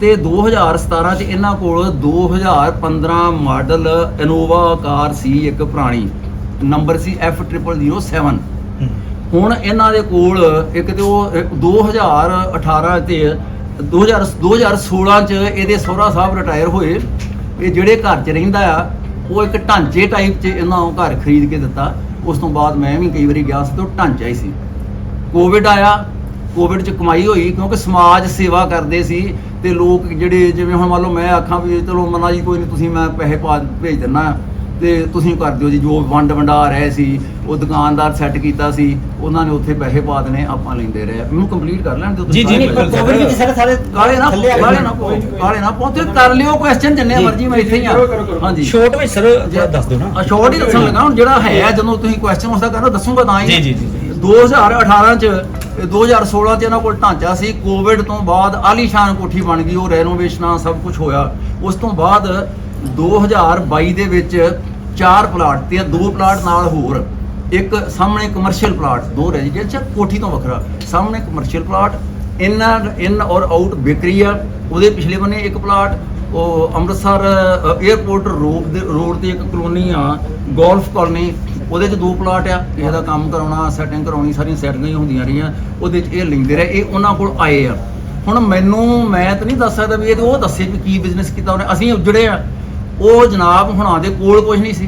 ਤੇ 2017 ਚ ਇਹਨਾਂ ਕੋਲ 2015 ਮਾਡਲ ਇਨੋਵਾ ਕਾਰ ਸੀ ਇੱਕ ਪੁਰਾਣੀ। ਨੰਬਰ ਸੀ F0007 ਹੂੰ। ਹੁਣ ਇਹਨਾਂ ਦੇ ਕੋਲ ਇੱਕ ਤੇ ਉਹ ਇੱਕ 2018 ਤੇ 2000 2016 ਚ ਇਹਦੇ ਸਹੁਰਾ ਸਾਹਿਬ ਰਿਟਾਇਰ ਹੋਏ। ਇਹ ਜਿਹੜੇ ਘਰ 'ਚ ਰਹਿੰਦਾ ਆ, ਉਹ ਇੱਕ ਢਾਂਚੇ ਟਾਈਪ 'ਚ ਇਹਨਾਂ ਨੂੰ ਘਰ ਖਰੀਦ ਕੇ ਦਿੱਤਾ। ਉਸ ਤੋਂ ਬਾਅਦ ਮੈਂ ਵੀ ਕਈ ਵਾਰੀ ਗਿਆ ਸੀ ਤੇ ਉਹ ਢਾਂਚਾ ਹੀ ਸੀ। ਕੋਵਿਡ ਆਇਆ ਕੋਵਿਡ 'ਚ ਕਮਾਈ ਹੋਈ ਕਿਉਂਕਿ ਸਮਾਜ ਸੇਵਾ ਕਰਦੇ ਸੀ ਤੇ ਲੋਕ ਜਿਹੜੇ ਜਿਵੇਂ ਹੁਣ ਮੰਨ ਲਓ ਮੈਂ ਆਖਾਂ ਵੀ ਚਲੋ ਮਨਾ ਜੀ ਕੋਈ ਨਹੀਂ ਤੁਸੀਂ ਮੈਂ ਪੈਸੇ ਪਾ ਭੇਜ ਦਿੰਨਾ। ਤੇ ਤੁਸੀਂ ਕਰ ਦਿਓ ਜੀ ਜੋ ਵੰਡ ਵੰਡਾ ਰਹੇ ਸੀ ਉਹ ਦੁਕਾਨਦਾਰ ਸੈੱਟ ਕੀਤਾ ਸੀ ਉਹਨਾਂ ਨੇ ਉੱਥੇ ਪੈਸੇ ਪਾ ਦੇਣੇ ਆਪਾਂ ਲੈਂਦੇ ਰਹੇ। ਮੈਨੂੰ ਕੰਪਲੀਟ ਕਰ ਲੈਣ ਦਿਓ ਜੀ, ਜੀ। COVID ਵਿੱਚ ਸਾਰੇ ਸਾਰੇ ਕਾਲੇ ਨਾ। ਕਾਲੇ ਨਾ ਕਾਲੇ ਨਾ ਤੁਸੀਂ ਕਰ ਲਿਓ ਕੁਐਸਚਨ ਜਿੰਨੇ। ਮਰਜ਼ੀ ਮੈਂ ਇੱਥੇ ਹੀ ਆ। ਹਾਂਜੀ। ਸ਼ੋਰਟ ਵਿੱਚ ਸਰ ਦੱਸ ਦਿਓ ਨਾ। ਸ਼ਾਰਟ ਹੀ ਦੱਸਣ ਲੱਗਾ ਹੁਣ ਜਿਹੜਾ ਹੈ ਜਦੋਂ ਤੁਸੀਂ ਕੁਐਸਚਨ ਉਸਦਾ ਕਰਨਾ ਦੱਸੂਗਾ ਤਾਂ ਹੀ। ਜੀ, ਜੀ, ਜੀ, 2018 ਚ ਇਹ 2016 ਚ ਇਹਨਾਂ ਕੋਲ ਢਾਂਚਾ ਸੀ। ਕੋਵਿਡ ਤੋਂ ਬਾਅਦ ਆਲੀਸ਼ਾਨ ਕੋਠੀ ਬਣ ਗਈ, ਉਹ ਰੈਨੋਵੇਸ਼ਨਾਂ ਸਭ ਕੁਝ ਹੋਇਆ। ਉਸ ਤੋਂ ਬਾਅਦ 2022 ਦੇ ਵਿੱਚ ਚਾਰ ਪਲਾਟ ਤੇ ਦੋ ਪਲਾਟ ਨਾਲ ਹੋਰ। ਇੱਕ ਸਾਹਮਣੇ ਕਮਰਸ਼ੀਅਲ ਪਲਾਟ ਦੋ ਰੈਜ਼ੀਡੈਂਸ਼ੀਅਲ ਕੋਠੀ ਤੋਂ ਵੱਖਰਾ। ਸਾਹਮਣੇ ਕਮਰਸ਼ੀਅਲ ਪਲਾਟ ਇਨ ਇਨ ਔਰ ਆਊਟ ਬੇਕਰੀ ਆ। ਉਹਦੇ ਪਿਛਲੇ ਬੰਨੇ ਇੱਕ ਪਲਾਟ ਉਹ ਅੰਮ੍ਰਿਤਸਰ 에ਅਰਪੋਰਟ ਰੋਡ ਦੇ ਰੋਡ ਤੇ ਇੱਕ ਕਲੋਨੀ ਆ ਗੋਲਫ ਕਾਲਨੀ ਉਹਦੇ 'ਚ ਦੋ ਪਲਾਟ ਆ, ਕਿਸੇ ਦਾ ਕੰਮ ਕਰਾਉਣਾ ਸੈਟਿੰਗ ਕਰਾਉਣੀ, ਸਾਰੀਆਂ ਸੈਟਿੰਗਾਂ ਹੀ ਹੁੰਦੀਆਂ ਰਹੀਆਂ। ਉਹਦੇ 'ਚ ਇਹ ਲੈਂਦੇ ਰਹੇ, ਇਹ ਉਹਨਾਂ ਕੋਲ ਆਏ ਆ। ਹੁਣ ਮੈਨੂੰ, ਮੈਂ ਤਾਂ ਨਹੀਂ ਦੱਸ ਸਕਦਾ ਵੀ ਇਹ ਤੇ ਉਹ ਦੱਸੇ ਵੀ ਕੀ ਬਿਜ਼ਨਸ ਕੀਤਾ ਉਹਨੇ। ਅਸੀਂ ਉਜੜੇ ਆ। ਉਹ ਜਨਾਬ ਹੁਣਾਂ ਦੇ ਕੋਲ ਕੁਝ ਨਹੀਂ ਸੀ।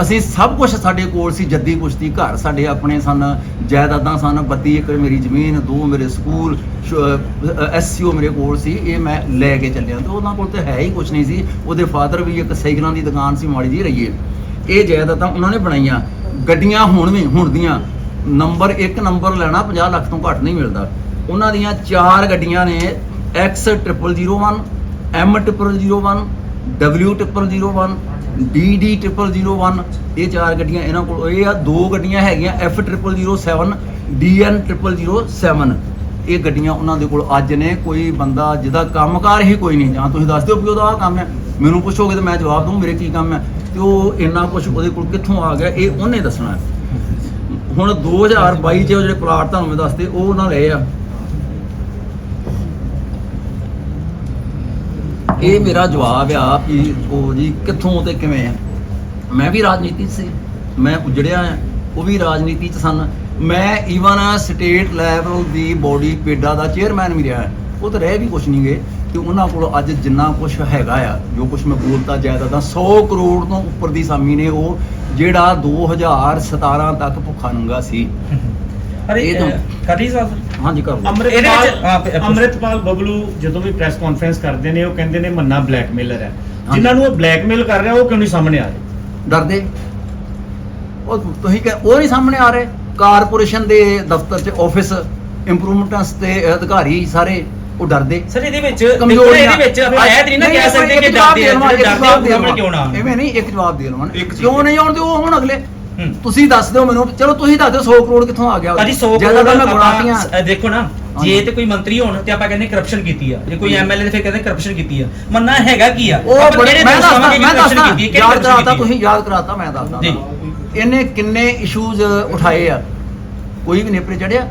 ਅਸੀਂ ਸਭ ਕੁਝ ਸਾਡੇ ਕੋਲ ਸੀ, ਜੱਦੀ ਕੁਸ਼ਤੀ, ਘਰ ਸਾਡੇ ਆਪਣੇ ਸਨ, ਜਾਇਦਾਦਾਂ ਸਨ 32 ਏਕੜ ਮੇਰੀ ਜ਼ਮੀਨ, ਦੋ ਮੇਰੇ ਸਕੂਲ ਐਸਸੀਓ ਮੇਰੇ ਕੋਲ ਸੀ, ਇਹ ਮੈਂ ਲੈ ਕੇ ਚੱਲਿਆ। ਤੇ ਉਹਨਾਂ ਕੋਲ ਤੇ ਹੈ ਹੀ ਕੁਝ ਨਹੀਂ ਸੀ। ਉਹਦੇ ਫਾਦਰ ਵੀ ਇੱਕ ਸਾਈਕਲਾਂ ਦੀ ਦੁਕਾਨ ਸੀ, ਮਾੜੀ ਜੀ ਰਹੀਏ। ਇਹ ਜਾਇਦਾਦਾਂ ਉਹਨਾਂ ਨੇ ਬਣਾਈਆਂ। ਗੱਡੀਆਂ ਹੁਣ ਵੀ, ਹੁਣ ਦੀਆਂ। ਨੰਬਰ 1 ਨੰਬਰ ਲੈਣਾ 50 ਲੱਖ ਤੋਂ ਘੱਟ ਨਹੀਂ ਮਿਲਦਾ। ਉਹਨਾਂ ਦੀਆਂ ਚਾਰ ਗੱਡੀਆਂ ਨੇ X0001 M0001 W0001 DD0001 ਇਹ ਚਾਰ ਗੱਡੀਆਂ ਇਹਨਾਂ ਕੋਲ, ਇਹ ਆ ਦੋ ਗੱਡੀਆਂ ਹੈਗੀਆਂ F0007 DN0007 ਇਹ ਗੱਡੀਆਂ ਉਹਨਾਂ ਦੇ ਕੋਲ ਅੱਜ ਨੇ, ਕੋਈ ਬੰਦਾ ਜਿਹਦਾ ਕੰਮਕਾਰ ਹੀ ਕੋਈ ਨਹੀਂ। ਜਾਂ ਤੁਸੀਂ ਦੱਸ ਦਿਓ ਵੀ ਉਹਦਾ ਆਹ ਕੰਮ ਹੈ ਮੈਨੂੰ ਪੁੱਛੋਗੇ ਤਾਂ ਮੈਂ ਜਵਾਬ ਦੂੰ ਮੇਰੇ ਕੀ ਕੰਮ ਹੈ ਕਿ ਉਹ ਇੰਨਾ ਕੁਝ ਉਹਦੇ ਕੋਲ ਕਿੱਥੋਂ ਆ ਗਿਆ, ਇਹ ਉਹਨੇ ਦੱਸਣਾ ਹੈ। ਹੁਣ 2022 ਚ ਉਹ ਜਿਹੜੇ ਪਲਾਟ ਤੁਹਾਨੂੰ ਮੈਂ ਦੱਸਦੇ ਉਹ ਉਹਨਾਂ ਲਏ ਆ। ਇਹ ਮੇਰਾ ਜਵਾਬ ਆ ਕਿ ਉਹ ਜੀ ਕਿੱਥੋਂ ਤੇ ਕਿਵੇਂ ਆ। ਮੈਂ ਵੀ ਰਾਜਨੀਤੀ 'ਚ ਸੀ, ਮੈਂ ਉਜੜਿਆ ਆ, ਉਹ ਵੀ ਰਾਜਨੀਤੀ 'ਚ ਸਨ। ਮੈਂ ਈਵਨ ਸਟੇਟ ਲੈਵਲ ਦੀ ਬੋਡੀ ਪੇਡਾ ਦਾ ਚੇਅਰਮੈਨ ਵੀ ਰਿਹਾ। ਉਹ ਤਾਂ ਰਹਿ ਵੀ ਕੁਛ ਨਹੀਂ ਗਏ ਕਿ ਉਹਨਾਂ ਕੋਲ ਅੱਜ ਜਿੰਨਾ ਕੁਝ ਹੈਗਾ ਆ ਜੋ ਕੁਝ ਮੈਂ ਬੋਲਤਾ ਜਾਇਦਾ ਤਾਂ 100 ਕਰੋੜ ਤੋਂ ਉੱਪਰ ਦੀ ਸਾਮੀ ਨੇ ਉਹ ਜਿਹੜਾ 2017 ਤੱਕ ਭੁੱਖਾ ਨੰਗਾ ਸੀ। ਅਰੇ ਇਹ ਤਾਂ- ਕਰੀ ਸਾਹਿਬ ਹਾਂਜੀ ਕਰੋ। ਇਹਦੇ ਵਿੱਚ- ਹਾਂ, ਪ- ਅੰਮ੍ਰਿਤਪਾਲ ਅੰਮ੍ਰਿਤਪਾਲ ਬਬਲੂ ਜਦੋਂ ਵੀ ਪ੍ਰੈਸ ਕਾਨਫਰੰਸ ਕਰਦੇ ਨੇ ਉਹ ਕਹਿੰਦੇ ਨੇ ਮੰਨਾ ਬਲੈਕਮੇਲਰ ਹੈ। ਹਾਂਜੀ। ਜਿਨ੍ਹਾਂ ਨੂੰ ਉਹ ਬਲੈਕਮੇਲ ਕਰ ਰਿਹਾ ਉਹ ਕਿਉਂ ਨਹੀਂ ਸਾਹਮਣੇ ਆ ਰਹੇ? ਡਰਦੇ। ਉਹ ਤੁਸੀਂ ਕਹ ਉਹ ਨਹੀਂ ਸਾਹਮਣੇ ਆ ਰਹੇ। ਕਾਰਪੋਰੇਸ਼ਨ ਦੇ ਦਫ਼ਤਰ 'ਚ ਆਫਿਸ ਇੰਪਰੂਵਮੈਂਟਸ ਤੇ ਅਧਿਕਾਰੀ ਸਾਰੇ ਉਹ ਡਰਦੇ। ਸਰ ਇਹਦੇ ਵਿੱਚ ਕਮਜ਼ੋਰੀਆਂ ਦੇਖੋ, ਇਹਦੇ ਵਿੱਚ ਆਪਾਂ ਇਹ ਤਾਂ ਨਹੀਂ ਨਾ ਕਹਿ ਸਕਦੇ ਕਿ ਡਰਦੇ ਆ ਜਿਹੜੇ ਡਰਦੇ ਆ ਕਿਉਂ ਨਾ ਆਉਣ? ਐਵੇਂ ਨਹੀਂ ਇੱਕ ਜਵਾਬ ਦੇ ਲਵਾਂ ਇੱਕ ਚੀਜ਼ ਕਿਉਂ ਨਹੀਂ ਆਉਂਦੇ ਉਹ ਹੁਣ ਅਗਲੇ? ਹੂੰ। ਤੁਸੀਂ ਦੱਸ ਦਿਓ ਮੈਨੂੰ। ਚਲੋ ਤੁਸੀਂ ਦੱਸ ਦਿਓ 100 ਕਰੋੜ ਕਿੱਥੋਂ ਆ ਗਿਆ ਭਾਜੀ 100 ਜ਼ਿਆਦਾ ਕਰੋੜ ਤਾਂ ਮੈਂ ਗੁਣਾਤੀਆਂ ਆਪਾਂ ਦੇਖੋ ਨਾ ਜੇ। ਤੇ ਕੋਈ ਮੰਤਰੀ ਹੋਣ ਤੇ ਆਪਾਂ ਕਹਿੰਦੇ ਕਰਪਸ਼ਨ ਕੀਤੀ ਆ। ਜੇ ਕੋਈ ਐਮਐਲਏ ਤੇ ਫਿਰ ਕਹਿੰਦੇ ਕਰਪਸ਼ਨ ਕੀਤੀ ਆ। ਮੰਨਾ ਹੈਗਾ ਕੀ ਆ? ਉਹ ਆਪਾਂ ਬੜੇ ਕਿਹੜੇ ਮੈਂ ਦੋਸ਼ ਦੱਸਦਾ ਮੈਂ ਦੱਸਦਾ। ਯਾਦ ਕਰਾਤਾ? ਤੁਸੀਂ ਯਾਦ ਕਰਾਤਾ ਮੈਂ ਦੱਸਦਾ। ਜੀ। ਇਹਨੇ ਕਿੰਨੇ ਇਸ਼ੂਜ਼ ਉਠਾਏ ਆ? ਕੋਈ ਵੀ ਨੇਪਰੇ ਚੜਿਆ?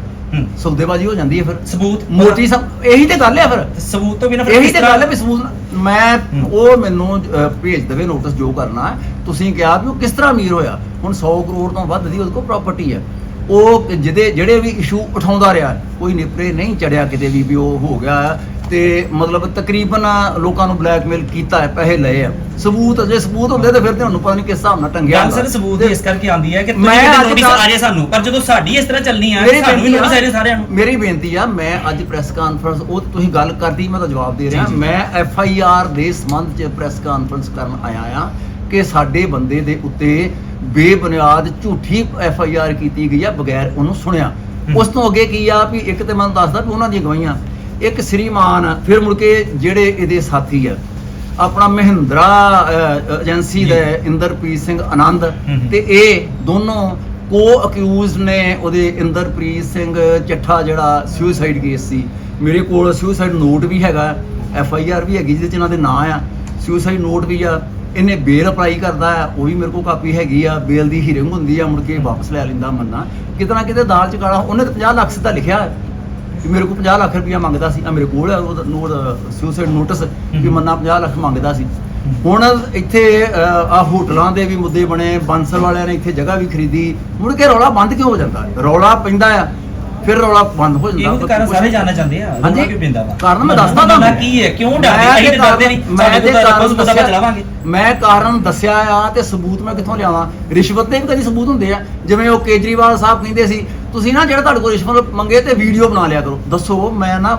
ਸੌਦੇਬਾਜ਼ੀ ਹੋ ਜਾਂਦੀ ਹੈ ਫਿਰ। ਸਬੂਤ ਮੋਟੀ ਸਭ ਇਹੀ ਤੇ ਗੱਲ ਹੈ ਫਿਰ। ਸਬੂਤ ਤੋਂ ਬਿਨਾਂ ਇਹੀ ਤੇ ਗੱਲ ਹੈ ਵੀ ਸਬੂਤ ਮੈਂ ਹੂੰ। ਉਹ ਮੈਨੂੰ ਭੇਜ ਦੇਵੇ ਨੋਟਿਸ ਜੋ ਕਰਨਾ ਹੈ। ਤੁਸੀਂ ਕਿਹਾ ਵੀ ਉਹ ਕਿਸ ਤਰ੍ਹਾਂ ਅਮੀਰ ਹੋਇਆ? ਹੁਣ 100 ਕਰੋੜ ਤੋਂ ਵੱਧ ਦੀ ਉਹਦੇ ਕੋਲ ਪ੍ਰਾਪਰਟੀ ਹੈ। ਉਹ ਜਿਹਦੇ ਜਿਹੜੇ ਵੀ ਇਸ਼ੂ ਉਠਾਉਂਦਾ ਰਿਹਾ ਕੋਈ ਨਿਪਰੇ ਨਹੀਂ ਚੜਿਆ ਕਿਤੇ ਵੀ ਵੀ ਉਹ ਹੋ ਗਿਆ। ਤੇ ਮਤਲਬ ਤਕਰੀਬਨ ਲੋਕਾਂ ਨੂੰ ਬਲੈਕਮੇਲ ਕੀਤਾ ਹੈ ਪੈਸੇ ਲਏ ਆ। ਸਬੂਤ ਜੇ ਸਬੂਤ ਹੁੰਦੇ ਤਾਂ ਫਿਰ ਤੁਹਾਨੂੰ ਪਤਾ ਨਹੀਂ ਕਿਸ ਹਿਸਾਬ ਨਾਲ ਟੰਗਿਆ ਗੱਲ। ਸਰ ਸਬੂਤ ਇਸ ਕਰਕੇ ਆਉਂਦੀ ਹੈ ਕਿ ਮੈਂ ਨੋਟਿਸ ਆ ਰਹੇ ਸਾਨੂੰ। ਪਰ ਜਦੋਂ ਸਾਡੀ ਇਸ ਤਰ੍ਹਾਂ ਚੱਲਣੀ ਆ ਮੇਰੀ ਸਾਨੂੰ ਵੀ ਬੇਨਤੀ ਨੋਟਿਸ ਆ ਰਹੇ ਆ ਸਾਰਿਆਂ ਨੂੰ। ਮੇਰੀ ਬੇਨਤੀ ਆ ਮੈਂ ਅੱਜ ਪ੍ਰੈਸ ਕਾਨਫਰੰਸ ਉਹ ਤੁਸੀਂ ਗੱਲ ਕਰਦੀ ਮੈਂ ਤਾਂ ਜਵਾਬ ਦੇ ਰਿਹਾ। ਮੈਂ ਐਫ ਆਈ ਆਰ ਦੇ ਸੰਬੰਧ 'ਚ ਪ੍ਰੈਸ ਕਾਨਫਰੰਸ ਕਰਨ ਆਇਆ ਆ। ਕਿ ਸਾਡੇ ਬੰਦੇ ਦੇ ਉੱਤੇ ਬੇਬੁਨਿਆਦ ਝੂਠੀ ਐਫ ਆਈ ਆਰ ਕੀਤੀ ਗਈ ਆ ਬਗੈਰ ਉਹਨੂੰ ਸੁਣਿਆ। ਉਸ ਤੋਂ ਅੱਗੇ ਕੀ ਆ ਵੀ ਇੱਕ ਤੇ ਮੈਨੂੰ ਦੱਸਦਾ ਵੀ ਉਹਨਾਂ ਦੀਆਂ ਗਵਾਹੀਆਂ ਇੱਕ ਸ੍ਰੀਮਾਨ ਫਿਰ ਮੁੜ ਕੇ ਜਿਹੜੇ ਇਹਦੇ ਸਾਥੀ ਆ ਆਪਣਾ ਮਹਿੰਦਰਾ ਏਜੰਸੀ। ਦੇ ਇੰਦਰਪ੍ਰੀਤ ਸਿੰਘ ਆਨੰਦ। ਤੇ ਇਹ ਦੋਨੋਂ ਕੋ ਅਕਿਊਜ਼ ਨੇ ਉਹਦੇ ਇੰਦਰਪ੍ਰੀਤ ਸਿੰਘ ਚੱਠਾ ਜਿਹੜਾ ਸੁਸਾਈਡ ਕੇਸ ਸੀ ਮੇਰੇ ਕੋਲ ਸੁਸਾਈਡ ਨੋਟ ਵੀ ਹੈਗਾ ਐਫ ਆਈ ਆਰ ਵੀ ਹੈਗੀ ਜਿਹਦੇ ਚ ਇਹਨਾਂ ਦੇ ਨਾਂ ਆ ਸੁਸਾਈਡ ਨੋਟ ਵੀ ਆ ਇਹਨੇ ਬੇਲ ਅਪਲਾਈ ਕਰਦਾ ਆ ਉਹ ਵੀ ਮੇਰੇ ਕੋਲ ਕਾਪੀ ਹੈਗੀ ਆ, ਬੇਲ ਦੀ ਹੀਰਿੰਗ ਹੁੰਦੀ ਆ, ਮੁੜ ਕੇ ਵਾਪਸ ਲੈ ਲੈਂਦਾ ਮੰਨਾ ਕਿਤੇ ਨਾ ਕਿਤੇ ਦਾਲ ਚ ਕਾਲਾ, ਉਹਨੇ ਤਾਂ 50 ਲੱਖ ਸਿੱਧਾ ਲਿਖਿਆ ਕਿ ਮੇਰੇ ਕੋਲ 50 ਲੱਖ ਰੁਪਇਆ ਮੰਗਦਾ ਸੀ। ਆ ਮੇਰੇ ਕੋਲ ਆ ਉਹ ਸੁਸਾਈਡ ਨੋਟਿਸ ਵੀ ਮੰਨਾ 50 ਲੱਖ ਮੰਗਦਾ ਸੀ। ਹੁਣ ਇੱਥੇ ਆ ਹੋਟਲਾਂ ਦੇ ਵੀ ਮੁੱਦੇ ਬਣੇ, ਬਾਂਸਲ ਵਾਲਿਆਂ ਨੇ ਇੱਥੇ ਜਗ੍ਹਾ ਵੀ ਖਰੀਦੀ। ਮੁੜ ਕੇ ਰੌਲਾ ਬੰਦ ਕਿਉਂ ਹੋ ਜਾਂਦਾ? ਰੌਲਾ ਪੈਂਦਾ ਆ। ਫਿਰ ਰੌਲਾ ਬੰਦ ਹੋ ਜਾਂਦਾ। ਇਹੋ ਤਾਂ ਕਾਰਨ ਸਾਰੇ ਜਾਣਨਾ ਚਾਹੁੰਦੇ ਆ। ਹਾਂਜੀ। ਕਿਉਂ ਪੈਂਦਾ ਵਾ? ਕਾਰਨ ਮੈਂ ਦੱਸਦਾ ਤੁਹਾਨੂੰ। ਕੀ ਹੈ? ਕਿਉਂ ਡਰਦੇ? ਅਸੀਂ ਤੇ ਡਰਦੇ ਨਹੀਂ। ਮੈਂ ਤੇ ਕਾਰਨ ਦੱਸਿਆ ਚਲਾਵਾਂਗੇ ਮੈਂ ਕਾਰਨ ਦੱਸਿਆ ਆ ਤੇ ਸਬੂਤ ਮੈਂ ਕਿੱਥੋਂ ਲਿਆਵਾਂ? ਰਿਸ਼ਵਤ ਦੇ ਵੀ ਕਦੀ ਸਬੂਤ ਹੁੰਦੇ ਆ। ਜਿਵੇਂ ਉਹ ਕੇਜਰੀਵਾਲ ਸਾਹਿਬ ਕਹਿੰਦੇ ਸੀ ਤੁਸੀਂ ਨਾ ਜਿਹੜਾ ਤੁਹਾਡੇ ਕੋਲ ਰਿਸ਼ਵਤ ਮੰਗੇ ਤੇ ਵੀਡੀਓ ਬਣਾ ਲਿਆ ਕਰੋ। ਦੱਸੋ ਮੈਂ ਨਾ